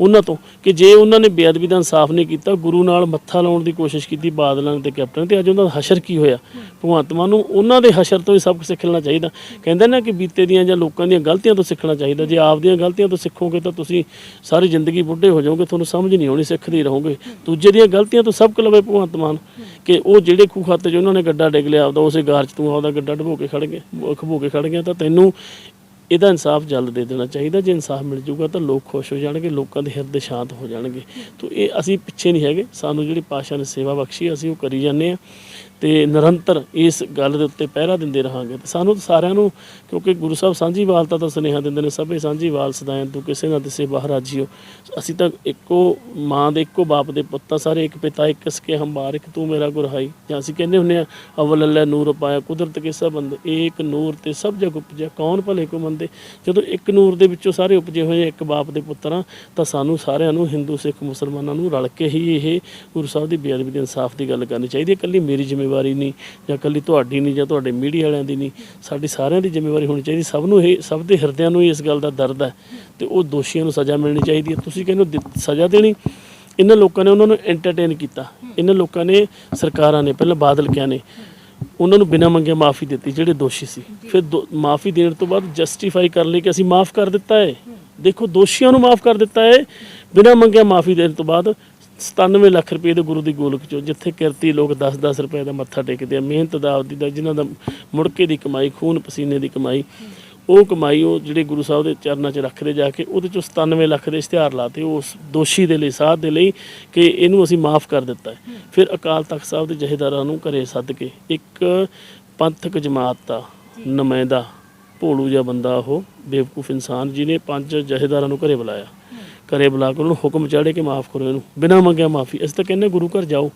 ਉਹਨਾਂ ਤੋਂ ਕਿ ਜੇ ਉਹਨਾਂ ਨੇ ਬੇਅਦਬੀ ਦਾ ਇਨਸਾਫ ਨਹੀਂ ਕੀਤਾ, ਗੁਰੂ ਨਾਲ ਮੱਥਾ ਲਾਉਣ ਦੀ ਕੋਸ਼ਿਸ਼ ਕੀਤੀ, ਬਾਦਲਾਂ ਤੇ ਕੈਪਟਨ ਤੇ ਅੱਜ ਉਹਨਾਂ ਦਾ ਹਸ਼ਰ ਕੀ ਹੋਇਆ? ਭਗਵੰਤ ਮਾਨ ਨੂੰ ਉਹਨਾਂ ਦੇ ਹਸ਼ਰ ਤੋਂ ਹੀ ਸਬਕ ਸਿੱਖ ਲੈਣਾ ਚਾਹੀਦਾ। ਕਹਿੰਦੇ ਨਾ ਕਿ ਬੀਤੇ ਦੀਆਂ ਜਾਂ ਲੋਕਾਂ ਦੀਆਂ ਗਲਤੀਆਂ ਤੋਂ ਸਿੱਖਣਾ ਚਾਹੀਦਾ। ਜੇ ਆਪਦੀਆਂ ਗਲਤੀਆਂ ਤੋਂ ਸਿੱਖੋਗੇ ਤਾਂ ਤੁਸੀਂ ਸਾਰੀ ਜ਼ਿੰਦਗੀ ਬੁੱਢੇ ਹੋ ਜਾਓਗੇ, ਤੁਹਾਨੂੰ ਸਮਝ ਨਹੀਂ ਆਉਣੀ, ਸਿੱਖਦੇ ਹੀ ਰਹੋਗੇ। ਦੂਜੇ ਦੀਆਂ ਗਲਤੀਆਂ ਤੋਂ ਸਬਕ ਲਵੇ ਭਗਵੰਤ ਮਾਨ, ਕਿ ਉਹ ਜਿਹੜੇ ਖੂਹ ਖਾਤੇ 'ਚ ਉਹਨਾਂ ਨੇ ਗੱਡਾ ਡਿੱਗ ਲਿਆ, ਆਪਦਾ ਉਸੇ ਗਾਰ 'ਚ ਤੂੰ ਆਪਦਾ ਗੱਡਾ ਡਬੋ ਕੇ ਖੜ ਗਿਆ ਖਬੋ ਕੇ ਖੜ ਗਿਆ ਤਾਂ ਤੈਨੂੰ ਇਹਦਾ ਇਨਸਾਫ ਜਲਦ ਦੇ ਦੇਣਾ ਚਾਹੀਦਾ। ਜੇ ਇਨਸਾਫ ਮਿਲ ਜੂਗਾ ਤਾਂ ਲੋਕ ਖੁਸ਼ ਹੋ ਜਾਣਗੇ, ਲੋਕਾਂ ਦੇ ਹਿਰਦੇ ਸ਼ਾਂਤ ਹੋ ਜਾਣਗੇ। ਤੋ ਇਹ, ਅਸੀਂ ਪਿੱਛੇ ਨਹੀਂ ਹੈਗੇ। ਸਾਨੂੰ ਜਿਹੜੀ ਪਾਸ਼ਾ ਨੇ ਸੇਵਾ ਬਖਸ਼ੀ, ਅਸੀਂ ਉਹ ਕਰੀ ਜਾਂਦੇ ਆ ਤੇ ਨਿਰੰਤਰ ਇਸ ਗੱਲ ਦੇ ਉੱਤੇ ਪਹਿਰਾ ਦਿੰਦੇ ਰਹਾਂਗੇ। ਤੇ ਸਾਨੂੰ ਤਾਂ ਸਾਰਿਆਂ ਨੂੰ, ਕਿਉਂਕਿ ਗੁਰੂ ਸਾਹਿਬ ਸਾਂਝੀਵਾਲਤਾ ਦਾ ਸੁਨੇਹਾ ਦਿੰਦੇ ਨੇ, ਸਭੇ ਸਾਂਝੀਵਾਲ ਸਦਾਇਨ ਤੂੰ ਕਿਸੇ ਨਾ ਦਿਸੇ ਬਾਹਰ ਰਾਜੀਓ। ਅਸੀਂ ਤਾਂ ਇੱਕੋ ਮਾਂ ਦੇ, ਇੱਕੋ ਬਾਪ ਦੇ ਪੁੱਤ ਪੁੱਤਾਂ ਸਾਰੇ ਇੱਕ ਪਿਤਾ, ਇੱਕ ਸਕੇ ਹਮਾਰ ਇੱਕ ਤੂੰ ਮੇਰਾ ਗੁਰਹਾਈ। ਜਾਂ ਅਸੀਂ ਕਹਿੰਦੇ ਹੁੰਨੇ ਆ ਅਵਲ ਅੱਲਾ ਨੂਰ ਪਾਇਆ, ਕੁਦਰਤ ਕੇ ਸਭ ਬੰਦੇ ਏਕ ਨੂਰ ਤੇ ਸਭ ਜਗ ਉਪਜਿਆ। ਕੌਣ ਭਲੇ ਕੋ ਮੰਦੇ ਜਦੋਂ ਇੱਕ ਨੂਰ ਦੇ ਵਿੱਚੋਂ ਸਾਰੇ ਉਪਜੇ ਹੋਏ ਇੱਕ ਬਾਪ ਦੇ ਪੁੱਤਰਾਂ, ਤਾਂ ਸਾਨੂੰ ਸਾਰਿਆਂ ਨੂੰ ਹਿੰਦੂ, ਸਿੱਖ, ਮੁਸਲਮਾਨਾਂ ਨੂੰ ਰਲ ਕੇ ਹੀ ਇਹ ਗੁਰੂ ਸਾਹਿਬ ਦੀ ਬੇਅਦਬੀ, ਦੇ ਇਨਸਾਫ ਦੀ ਗੱਲ ਕਰਨੀ ਚਾਹੀਦੀ ਹੈ। ਇਕੱਲੀ ਮੇਰੀ ਜ਼ਿੰਮੇਵਾਰੀ ਨਹੀਂ ਜਾਂ ਇਕੱਲੀ ਤੁਹਾਡੀ ਨਹੀਂ ਜਾਂ ਤੁਹਾਡੇ ਮੀਡੀਆ ਵਾਲਿਆਂ ਦੀ ਨਹੀਂ, ਸਾਡੀ ਸਾਰਿਆਂ ਦੀ ਜ਼ਿੰਮੇਵਾਰੀ ਹੋਣੀ ਚਾਹੀਦੀ। ਸਭ ਨੂੰ ਇਹ, ਸਭ ਦੇ ਹਿਰਦਿਆਂ ਨੂੰ ਇਸ ਗੱਲ ਦਾ ਦਰਦ ਹੈ ਤੇ ਉਹ ਦੋਸ਼ੀਆਂ ਨੂੰ ਸਜ਼ਾ ਮਿਲਣੀ ਚਾਹੀਦੀ ਹੈ। ਤੁਸੀਂ ਕਹਿੰਦੇ ਹੋ ਸਜ਼ਾ ਦੇਣੀ। ਇਹਨਾਂ ਲੋਕਾਂ ਨੇ ਉਹਨਾਂ ਨੂੰ ਐਂਟਰਟੇਨ ਕੀਤਾ। ਇਹਨਾਂ ਲੋਕਾਂ ਨੇ, ਸਰਕਾਰਾਂ ਨੇ, ਪਹਿਲਾਂ ਬਾਦਲ ਕਿਆ ਨੇ, ਉਹਨਾਂ ਨੂੰ ਬਿਨਾਂ ਮੰਗੇ ਮਾਫੀ ਦਿੱਤੀ, ਜਿਹੜੇ ਦੋਸ਼ੀ ਸੀ। ਫਿਰ ਮਾਫੀ ਦੇਣ ਤੋਂ ਬਾਅਦ ਜਸਟੀਫਾਈ ਕਰ ਲਈ ਕਿ ਅਸੀਂ ਮਾਫ ਕਰ ਦਿੱਤਾ ਹੈ। ਦੇਖੋ, ਦੋਸ਼ੀਆਂ ਨੂੰ ਮਾਫ ਕਰ ਦਿੱਤਾ ਹੈ। ਬਿਨਾਂ ਮੰਗਿਆ ਮਾਫੀ ਦੇਣ ਤੋਂ ਬਾਅਦ 97 ਲੱਖ ਰੁਪਏ ਦੇ ਗੁਰੂ ਦੀ ਗੋਲਕ ਚੋਂ, ਜਿੱਥੇ ਕਿਰਤੀ ਲੋਕ 10-10 ਰੁਪਏ ਦਾ ਮੱਥਾ ਟੇਕਦੇ ਆ, ਮਿਹਨਤ ਦਾ ਆਪਦੀ ਦਾ, ਜਿਨ੍ਹਾਂ ਦਾ ਮੁੜਕੇ ਦੀ ਕਮਾਈ, ਖੂਨ ਪਸੀਨੇ ਦੀ ਕਮਾਈ, ਉਹ ਕਮਾਈ ਉਹ ਜਿਹੜੇ ਗੁਰੂ ਸਾਹਿਬ ਦੇ ਚਰਨਾਂ 'ਚ ਰੱਖਦੇ ਜਾ ਕੇ, ਉਹਦੇ ਚੋਂ 97 ਲੱਖ ਦੇ ਇਸ਼ਤਿਹਾਰ ਲਾਤੇ ਉਸ ਦੋਸ਼ੀ ਦੇ ਲਈ, ਸਾਧ ਦੇ ਲਈ ਕਿ ਇਹਨੂੰ ਅਸੀਂ ਮਾਫ ਕਰ ਦਿੱਤਾ ਹੈ। ਫਿਰ ਅਕਾਲ ਤਖਤ ਸਾਹਿਬ ਦੇ ਜਹੇਦਾਰਾਂ ਨੂੰ ਘਰੇ ਸੱਦ ਕੇ, ਇੱਕ ਪੰਥਕ ਜਮਾਤ ਦਾ, ਨੁਮਾਇੰਦਾ, ਭੋਲੂ ਜਿਹਾ ਬੰਦਾ ਉਹ, ਬੇਵਕੂਫ ਇਨਸਾਨ ਜਿਹਨੇ ਪੰਜ ਜਹੇਦਾਰਾਂ ਨੂੰ ਘਰੇ ਬੁਲਾਇਆ। ਘਰੇ ਬੁਲਾ ਕੇ ਉਹਨੂੰ ਹੁਕਮ ਚਾੜੇ ਕਿ ਮਾਫ ਕਰੋ ਇਹਨੂੰ। ਬਿਨਾਂ ਮੰਗਿਆ ਮਾਫੀ। ਅਸੀਂ ਤਾਂ ਕਹਿੰਦੇ ਗੁਰੂ ਘਰ ਜਾਓ।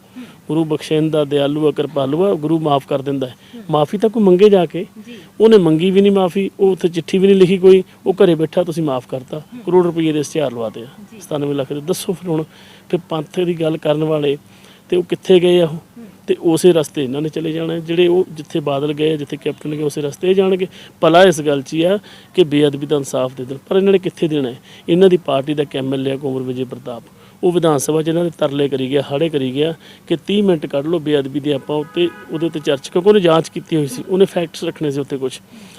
ਗੁਰੂ ਬਖਸ਼ਣ ਦਾ ਦਿਆਲੂ ਆ ਕਿਰਪਾਲੂ ਆ ਗੁਰੂ ਮਾਫ ਕਰ ਦਿੰਦਾ ਹੈ। ਮਾਫੀ ਤਾਂ ਕੋਈ ਮੰਗੇ ਜਾ ਕੇ। ਉਹਨੇ ਮੰਗੀ ਵੀ ਨਹੀਂ ਮਾਫੀ ਉਹ ਉੱਥੇ ਚਿੱਠੀ ਵੀ ਨਹੀਂ ਲਿਖੀ ਕੋਈ। ਉਹ ਘਰੇ ਬੈਠਾ ਤੁਸੀਂ ਮਾਫ ਕਰਤਾ। ਕਰੋੜ ਰੁਪਏ ਦੇ ਇਸ਼ਤਿਹਾਰ ਲਵਾਤੇ ਆ 97 ਲੱਖ ਦੇ। ਦੱਸੋ ਫਿਰ ਹੁਣ ਫਿਰ ਪੰਥ ਦੀ ਗੱਲ ਕਰਨ ਵਾਲੇ ਤੇ ਉਹ ਕਿੱਥੇ ਗਏ ਆ ਉਹ? ਤੇ ਉਸੇ ਰਸਤੇ ਇਹਨਾਂ ਨੇ ਚਲੇ ਜਾਣਾ ਜਿਹੜੇ ਉਹ ਜਿੱਥੇ ਬਾਦਲ ਗਏ, ਜਿੱਥੇ ਕੈਪਟਨ ਗਏ, ਉਸੇ ਰਸਤੇ ਜਾਣਗੇ। ਭਲਾ ਇਸ ਗੱਲ 'ਚ ਹੀ ਆ ਕਿ ਬੇਅਦਬੀ ਦਾ ਇਨਸਾਫ ਦੇ ਦੇਣ, ਪਰ ਇਹਨਾਂ ਨੇ ਕਿੱਥੇ ਦੇਣਾ ਹੈ? ਇਹਨਾਂ ਦੀ ਪਾਰਟੀ ਦਾ ਐਮਐਲਏ ਕੁੰਵਰ ਵਿਜੇ ਪ੍ਰਤਾਪ। ਉਹ ਵਿਧਾਨ ਸਭਾ 'ਚ ਇਹਨਾਂ ਦੇ ਤਰਲੇ ਕਰੀ ਗਿਆ, ਹਾੜੇ ਕਰੀ ਗਿਆ ਕਿ 30 ਮਿੰਟ ਕੱਢ ਲਓ ਬੇਅਦਬੀ ਦੇ ਆਪਾਂ ਉੱਤੇ, ਉਹਦੇ ਉੱਤੇ ਚਰਚ, ਕਿਉਂਕਿ ਉਹਨੇ ਜਾਂਚ ਕੀਤੀ ਹੋਈ ਸੀ, ਉਹਨੇ ਫੈਕਟਸ ਰੱਖਣੇ ਸੀ ਉੱਤੇ ਕੁਝ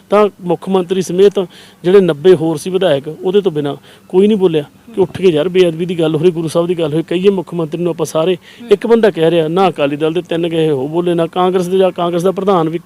ਤਾਂ ਮੁੱਖ ਮੰਤਰੀ ਸਮੇਤ ਜਿਹੜੇ 90 ਹੋਰ ਸੀ ਵਿਧਾਇਕ, ਉਹਦੇ ਤੋਂ ਬਿਨਾ ਕੋਈ ਨਹੀਂ ਬੋਲਿਆ ਕਿ ਉੱਠ ਕੇ ਯਾਰ ਬੇਅਦਬੀ ਦੀ ਗੱਲ ਹੋ ਰਹੀ, ਗੁਰੂ ਸਾਹਿਬ ਦੀ ਗੱਲ ਹੋਈ। ਕਹੀਏ ਮੁੱਖ ਮੰਤਰੀ ਨੂੰ ਆਪਾਂ ਸਾਰੇ ਇੱਕ ਬੰਦਾ ਕਹਿ ਰਿਹਾ, ਨਾ ਅਕਾਲੀ ਦਲ ਦੇ ਤਿੰਨ ਗਏ ਹੋ ਬੋਲੇ, ਨਾ ਕਾਂਗਰਸ ਦੇ, ਜਾਂ ਕਾਂਗਰਸ ਦਾ ਪ੍ਰਧਾਨ ਵੀ।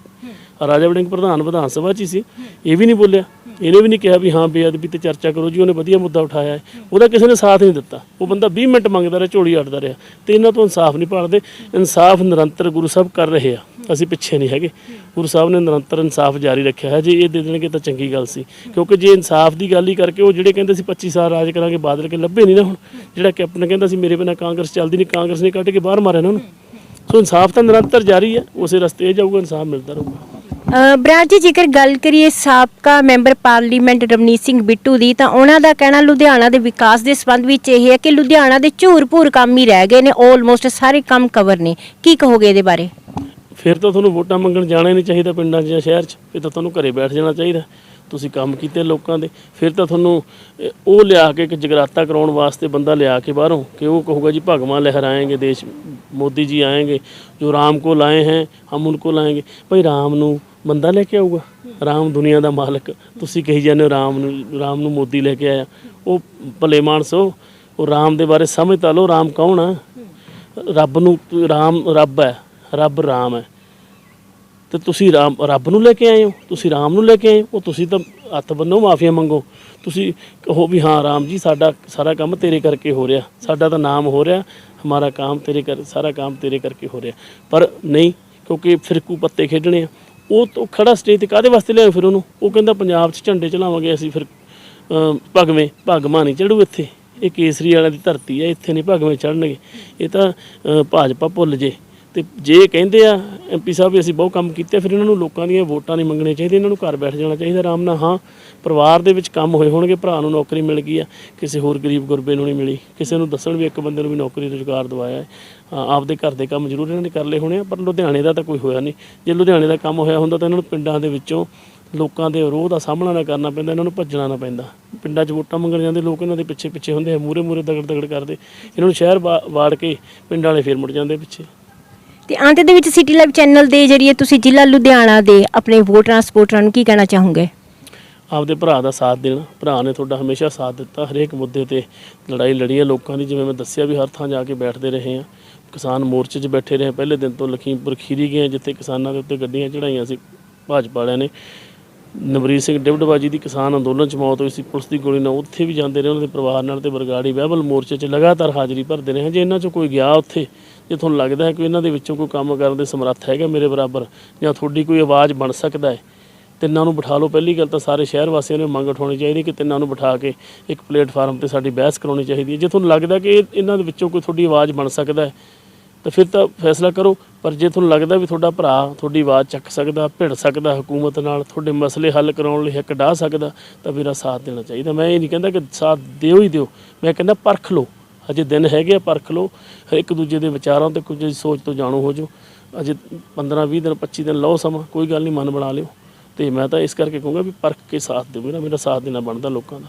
ਰਾਜਾ ਵੜਿੰਗ ਪ੍ਰਧਾਨ ਵਿਧਾਨ ਸਭਾ 'ਚ ਹੀ ਸੀ, ਇਹ ਵੀ ਨਹੀਂ ਬੋਲਿਆ। ਇਹਨੇ ਵੀ ਨਹੀਂ ਕਿਹਾ ਵੀ ਹਾਂ ਬੇਅਦਬੀ ਤੇ ਚਰਚਾ ਕਰੋ ਜੀ, ਉਹਨੇ ਵਧੀਆ ਮੁੱਦਾ ਉਠਾਇਆ ਹੈ। ਉਹਦਾ ਕਿਸੇ ਨੇ ਸਾਥ ਨਹੀਂ ਦਿੱਤਾ। ਉਹ ਬੰਦਾ 20 ਮਿੰਟ ਮੰਗਦਾ ਰਿਹਾ, ਝੋਲੀ ਅੜਦਾ ਰਿਹਾ। ਤੇ ਇਹਨਾਂ ਤੋਂ ਇਨਸਾਫ ਨਹੀਂ ਪਾਲਦੇ ਇਨਸਾਫ ਨਿਰੰਤਰ ਗੁਰੂ ਸਾਹਿਬ ਕਰ ਰਹੇ ਆ। ਅਸੀਂ ਪਿੱਛੇ ਨਹੀਂ ਹੈਗੇ। ਗੁਰੂ ਸਾਹਿਬ ਨੇ ਨਿਰੰਤਰ ਇਨਸਾਫ ਜਾਰੀ ਰੱਖਿਆ ਹੈ। ਜੇ ਇਹ ਦੇ ਦੇਣਗੇ ਤਾਂ ਚੰਗੀ ਗੱਲ ਸੀ। ਕਿਉਂਕਿ ਜੇ ਇਨਸਾਫ ਦੀ ਗੱਲ ਹੀ ਕਰਕੇ ਉਹ ਜਿਹੜੇ ਕਹਿੰਦੇ ਸੀ 25 ਸਾਲ ਰਾਜ ਕਰਾਂਗੇ, ਬਾਦਲ ਕੇ ਲੱਭੇ ਨਹੀਂ ਨਾ ਹੁਣ। ਜਿਹੜਾ ਕੈਪਟਨ ਕਹਿੰਦਾ ਸੀ, ਮੇਰੇ ਬਿਨਾਂ ਕਾਂਗਰਸ ਚੱਲਦੀ ਨਹੀਂ, ਕਾਂਗਰਸ ਨੇ ਕੱਢ ਕੇ ਬਾਹਰ ਮਾਰਿਆ ਨਾ ਉਹਨੂੰ। ਸੋ ਇਨਸਾਫ ਤਾਂ ਨਿਰੰਤਰ ਜਾਰੀ ਹੈ। ਉਸੇ ਰਸਤੇ ਜਾਊਗਾ, ਇਨਸਾਫ ਮਿਲਦਾ ਰਹੂਗਾ। ਬਰਾਜ ਜੀ ਜੇਕਰ ਗੱਲ ਕਰੀਏ ਸਾਬਕਾ ਮੈਂਬਰ ਪਾਰਲੀਮੈਂਟ ਰਵਨੀਤ ਸਿੰਘ ਬਿੱਟੂ ਦੀ, ਤਾਂ ਉਹਨਾਂ ਦਾ ਕਹਿਣਾ ਲੁਧਿਆਣਾ ਦੇ ਵਿਕਾਸ ਦੇ ਸੰਬੰਧ ਵਿੱਚ ਇਹ ਹੈ ਕਿ ਲੁਧਿਆਣਾ ਦੇ ਝੂਰਪੂਰ ਕੰਮ ਹੀ ਰਹਿ ਗਏ ਨੇ ਆਲਮੋਸਟ ਸਾਰੇ ਕੰਮ ਕਵਰ ਨੇ। ਕੀ ਕਹੋਗੇ ਇਹਦੇ ਬਾਰੇ? ਫਿਰ ਤਾਂ ਤੁਹਾਨੂੰ ਵੋਟਾਂ ਮੰਗਣ ਜਾਣਾ ਨਹੀਂ ਚਾਹੀਦਾ ਪਿੰਡਾਂ 'ਚ ਜਾਂ ਸ਼ਹਿਰ 'ਚ, ਫਿਰ ਤਾਂ ਤੁਹਾਨੂੰ ਘਰੇ ਬੈਠ ਜਾਣਾ ਚਾਹੀਦਾ। ਤੁਸੀਂ ਕੰਮ ਕੀਤੇ ਲੋਕਾਂ ਦੇ, ਫਿਰ ਤਾਂ ਤੁਹਾਨੂੰ ਉਹ ਲਿਆ ਕੇ ਇੱਕ ਜਗਰਾਤਾ ਕਰਾਉਣ ਵਾਸਤੇ ਬੰਦਾ ਲਿਆ ਕੇ ਬਾਹਰੋਂ ਕਿ ਉਹ ਕਹੂਗਾ ਜੀ ਭਗਵਾਨ ਲਹਿਰਾਏਂਗੇ ਦੇਸ਼, ਮੋਦੀ ਜੀ ਆਏਗੇ, ਜੋ ਰਾਮ ਕੋ ਲਾਏ ਹੈ, ਹਮ ਉਨਕੋ ਲਾਏਂਗੇ ਭਾਈ ਰਾਮ ਨੂੰ ਬੰਦਾ ਲੈ ਕੇ ਆਊਗਾ। ਰਾਮ ਦੁਨੀਆ ਦਾ ਮਾਲਕ। ਤੁਸੀਂ ਕਹੀ ਜਾਂਦੇ ਹੋ ਰਾਮ ਨੂੰ ਰਾਮ ਨੂੰ ਮੋਦੀ ਲੈ ਕੇ ਆਇਆ। ਉਹ ਭਲੇ ਮਾਨਸੋ ਉਹ ਰਾਮ ਦੇ ਬਾਰੇ ਸਮਝ ਤਾਂ ਲਓ, ਰਾਮ ਕੌਣ ਆ? ਰੱਬ ਨੂੰ, ਰਾਮ ਰੱਬ ਹੈ। ਰੱਬ ਰਾਮ ਹੈ। ਤੇ ਤੁਸੀਂ ਰਾਮ, ਰੱਬ ਨੂੰ ਲੈ ਕੇ ਆਏ ਹੋ। ਤੁਸੀਂ ਰਾਮ ਨੂੰ ਲੈ ਕੇ ਆਏ ਉਹ ਤੁਸੀਂ ਤਾਂ ਹੱਥ ਬੰਨੋ, ਮਾਫੀਆ ਮੰਗੋ। ਤੁਸੀਂ ਕਹੋ ਵੀ ਹਾਂ, ਰਾਮ ਜੀ, ਸਾਡਾ ਸਾਰਾ ਕੰਮ ਤੇਰੇ ਕਰਕੇ ਹੋ ਰਿਹਾ। ਸਾਡਾ ਤਾਂ ਨਾਮ ਹੋ ਰਿਹਾ। ਹਮਾਰਾ ਕੰਮ ਤੇਰੇ ਕਰ, ਸਾਰਾ ਕੰਮ ਤੇਰੇ ਕਰਕੇ ਹੋ ਰਿਹਾ। ਪਰ ਨਹੀਂ, ਕਿਉਂਕਿ ਫਿਰਕੂ ਪੱਤੇ ਖੇਡਣੇ ਆ। ਉਹ ਤੋਂ ਖੜਾ ਸਟੇਜ ਤੇ ਕਾਦੇ ਵਾਸਤੇ ਲਿਆਏ ਫਿਰ ਉਹਨੂੰ? ਉਹ ਕਹਿੰਦਾ ਪੰਜਾਬ 'ਚ ਝੰਡੇ ਚਲਾਵਾਂਗੇ ਅਸੀਂ ਫਿਰ ਭਗਵੇਂ ਭਗਵਾਂ ਨਹੀਂ ਚੜੂ ਇੱਥੇ। ਇਹ ਕੇਸਰੀ ਵਾਲਿਆਂ ਦੀ ਧਰਤੀ ਹੈ, ਇੱਥੇ ਨਹੀਂ ਭਗਵੇਂ ਚੜਨਗੇ ਇਹ ਤਾਂ ਭਾਜਪਾ ਭੁੱਲ ਜੇ। ਤੇ ਜੇ ਕਹਿੰਦੇ ਆ ਐਮਪੀ ਸਾਹਿਬ ਵੀ ਅਸੀਂ ਬਹੁਤ ਕੰਮ ਕੀਤੇ ਫਿਰ ਇਹਨਾਂ ਨੂੰ ਲੋਕਾਂ ਦੀਆਂ ਵੋਟਾਂ ਨਹੀਂ ਮੰਗਣੀਆਂ ਚਾਹੀਦੀਆਂ ਇਹਨਾਂ ਨੂੰ ਘਰ ਬੈਠ ਜਾਣਾ ਚਾਹੀਦਾ ਆਰਾਮ ਨਾਲ। ਹਾਂ ਪਰਿਵਾਰ ਦੇ ਵਿੱਚ ਕੰਮ ਹੋਏ ਹੋਣਗੇ ਭਰਾ ਨੂੰ ਨੌਕਰੀ ਮਿਲ ਗਈ ਆ ਕਿਸੇ ਹੋਰ ਗਰੀਬ ਗੁਰਬੇ ਨੂੰ ਨਹੀਂ ਮਿਲੀ ਕਿਸੇ ਨੂੰ ਦੱਸਣ ਵੀ ਇੱਕ ਬੰਦੇ ਨੂੰ ਵੀ ਨੌਕਰੀ ਰੁਜ਼ਗਾਰ ਦਵਾਇਆ ਹੈ। ਹਾਂ, ਆਪਦੇ ਘਰ ਦੇ ਕੰਮ ਜ਼ਰੂਰ ਇਹਨਾਂ ਨੇ ਕਰ ਲਏ ਹੋਣੇ ਆ ਪਰ ਲੁਧਿਆਣੇ ਦਾ ਤਾਂ ਕੋਈ ਹੋਇਆ ਨਹੀਂ। ਜੇ ਲੁਧਿਆਣੇ ਦਾ ਕੰਮ ਹੋਇਆ ਹੁੰਦਾ ਤਾਂ ਇਹਨਾਂ ਨੂੰ ਪਿੰਡਾਂ ਦੇ ਵਿੱਚੋਂ ਲੋਕਾਂ ਦੇ ਰੋਹ ਦਾ ਸਾਹਮਣਾ ਨਾ ਕਰਨਾ ਪੈਂਦਾ ਇਹਨਾਂ ਨੂੰ ਭੱਜਣਾ ਨਾ ਪੈਂਦਾ। ਪਿੰਡਾਂ 'ਚ ਵੋਟਾਂ ਮੰਗਣ ਜਾਂਦੇ ਲੋਕ ਇਹਨਾਂ ਦੇ ਪਿੱਛੇ ਪਿੱਛੇ ਹੁੰਦੇ ਆ ਮੂਰੇ ਮੂਰੇ ਦਗੜ ਦਗੜ ਕਰਦੇ। ਇਹਨਾਂ ਨੂੰ ਸ਼ਹਿਰ ਵਾ- ਵਾੜ ਕੇ ਪਿੰਡਾਂ ਵਾਲੇ ਫੇਰ ਮੁੜ ਜਾਂਦੇ ਪਿੱਛੇ। ਤੇ ਅੰਤ ਦੇ ਵਿੱਚ ਸਿਟੀ ਲਾਈਵ ਚੈਨਲ ਦੇ ਜਰੀਏ ਤੁਸੀਂ ਜ਼ਿਲ੍ਹਾ ਲੁਧਿਆਣਾ ਦੇ ਆਪਣੇ ਵੋਟਰਾਂ ਸਪੋਰਟਰਾਂ ਨੂੰ ਕੀ ਕਹਿਣਾ ਚਾਹੋਗੇ? ਆਪਦੇ ਭਰਾ ਦਾ ਸਾਥ ਦੇਣਾ। ਭਰਾ ਨੇ ਤੁਹਾਡਾ ਹਮੇਸ਼ਾ ਸਾਥ ਦਿੱਤਾ ਹਰੇਕ ਮੁੱਦੇ ਤੇ ਲੜਾਈ ਲੜੀ ਹੈ ਲੋਕਾਂ ਦੀ, ਜਿਵੇਂ ਮੈਂ ਦੱਸਿਆ ਵੀ ਹਰ ਥਾਂ ਜਾ ਕੇ ਬੈਠਦੇ ਰਹੇ ਆ ਕਿਸਾਨ ਮੋਰਚੇ 'ਚ ਬੈਠੇ ਰਹੇ। ਪਹਿਲੇ ਦਿਨ ਤੋਂ ਲਖੀਮਪੁਰ ਖੀਰੀ ਗਏ, ਜਿੱਥੇ ਕਿਸਾਨਾਂ ਦੇ ਉੱਤੇ ਗੱਡੀਆਂ ਚੜਾਈਆਂ ਸੀ, ਭਾਜਪਾ ਵਾਲਿਆਂ ਨੇ। ਨਵਰੀਤ ਸਿੰਘ ਡਿਬਡਬਾਜੀ ਦੀ ਕਿਸਾਨ ਅੰਦੋਲਨ ਚ ਮੌਤ ਹੋਈ ਸੀ, ਪੁਲਿਸ ਦੀ ਗੋਲੀ ਨਾਲ ਉੱਥੇ ਵੀ ਜਾਂਦੇ ਰਹੇ। ਉਹਨਾਂ ਦੇ ਪਰਿਵਾਰ ਨਾਲ ਤੇ ਬਰਗਾੜੀ ਬਹਿਬਲ ਮੋਰਚੇ 'ਚ ਲਗਾਤਾਰ ਹਾਜ਼ਰੀ ਭਰਦੇ ਰਹੇ। ਜੇ ਇਹਨਾਂ 'ਚੋਂ ਕੋਈ ਗਿਆ ਉੱਥੇ ਜੇ ਤੁਹਾਨੂੰ ਲੱਗਦਾ ਹੈ ਕਿ ਇਹਨਾਂ ਦੇ ਵਿੱਚੋਂ ਕੋਈ ਕੰਮ ਕਰਨ ਦੇ ਸਮਰੱਥ ਹੈਗਾ ਮੇਰੇ ਬਰਾਬਰ ਜਾਂ ਤੁਹਾਡੀ ਕੋਈ ਆਵਾਜ਼ ਬਣ ਸਕਦਾ ਹੈ, ਤਿੰਨਾਂ ਨੂੰ ਬਿਠਾ ਲਓ। ਪਹਿਲੀ ਗੱਲ ਤਾਂ ਸਾਰੇ ਸ਼ਹਿਰ ਵਾਸੀਆਂ ਨੇ ਮੰਗ ਉਠਾਉਣੀ ਚਾਹੀਦੀ ਕਿ ਤਿੰਨਾਂ ਨੂੰ ਬਿਠਾ ਕੇ ਇੱਕ ਪਲੇਟਫਾਰਮ ਤੇ ਸਾਡੀ ਬਹਿਸ ਕਰਾਉਣੀ ਚਾਹੀਦੀ ਹੈ। ਜੇ ਤੁਹਾਨੂੰ ਲੱਗਦਾ ਕਿ ਇਹਨਾਂ ਦੇ ਵਿੱਚੋਂ ਕੋਈ ਤੁਹਾਡੀ ਆਵਾਜ਼ ਬਣ ਸਕਦਾ ਹੈ, ਤਾਂ ਫਿਰ ਤਾਂ ਫੈਸਲਾ ਕਰੋ। ਪਰ ਜੇ ਤੁਹਾਨੂੰ ਲੱਗਦਾ ਵੀ ਤੁਹਾਡਾ ਭਰਾ ਤੁਹਾਡੀ ਆਵਾਜ਼ ਚੱਕ ਸਕਦਾ, ਭਿੜ ਸਕਦਾ ਹਕੂਮਤ ਨਾਲ, ਤੁਹਾਡੇ ਮਸਲੇ ਹੱਲ ਕਰਾਉਣ ਲਈ ਹਿੱਕ ਡਾ ਸਕਦਾ, ਤਾਂ ਮੇਰਾ ਸਾਥ ਦੇਣਾ ਚਾਹੀਦਾ। ਮੈਂ ਇਹ ਨਹੀਂ ਕਹਿੰਦਾ ਕਿ ਸਾਥ ਦਿਓ ਹੀ ਦਿਓ। ਮੈਂ ਕਹਿੰਦਾ ਪਰਖ ਲਓ। ਅਜੇ ਦਿਨ ਹੈਗੇ ਆ, ਪਰਖ ਲਓ। ਇੱਕ ਦੂਜੇ ਦੇ ਵਿਚਾਰਾਂ ਤੇ ਕੁਝ ਸੋਚ ਤੋਂ ਜਾਣੂ ਹੋ ਜਾਓ। ਅਜੇ 15 20 ਦਿਨ 25 ਦਿਨ ਲਓ ਸਮਾਂ, ਕੋਈ ਗੱਲ ਨਹੀਂ, ਮਨ ਬਣਾ ਲਿਓ। ਤੇ ਮੈਂ ਤਾਂ ਇਸ ਕਰਕੇ ਕਹੂੰਗਾ ਵੀ ਪਰਖ ਕੇ ਸਾਥ ਦਿਓ। ਮੇਰਾ ਮੇਰਾ ਸਾਥ ਦੇਣਾ ਬਣਦਾ ਲੋਕਾਂ ਦਾ।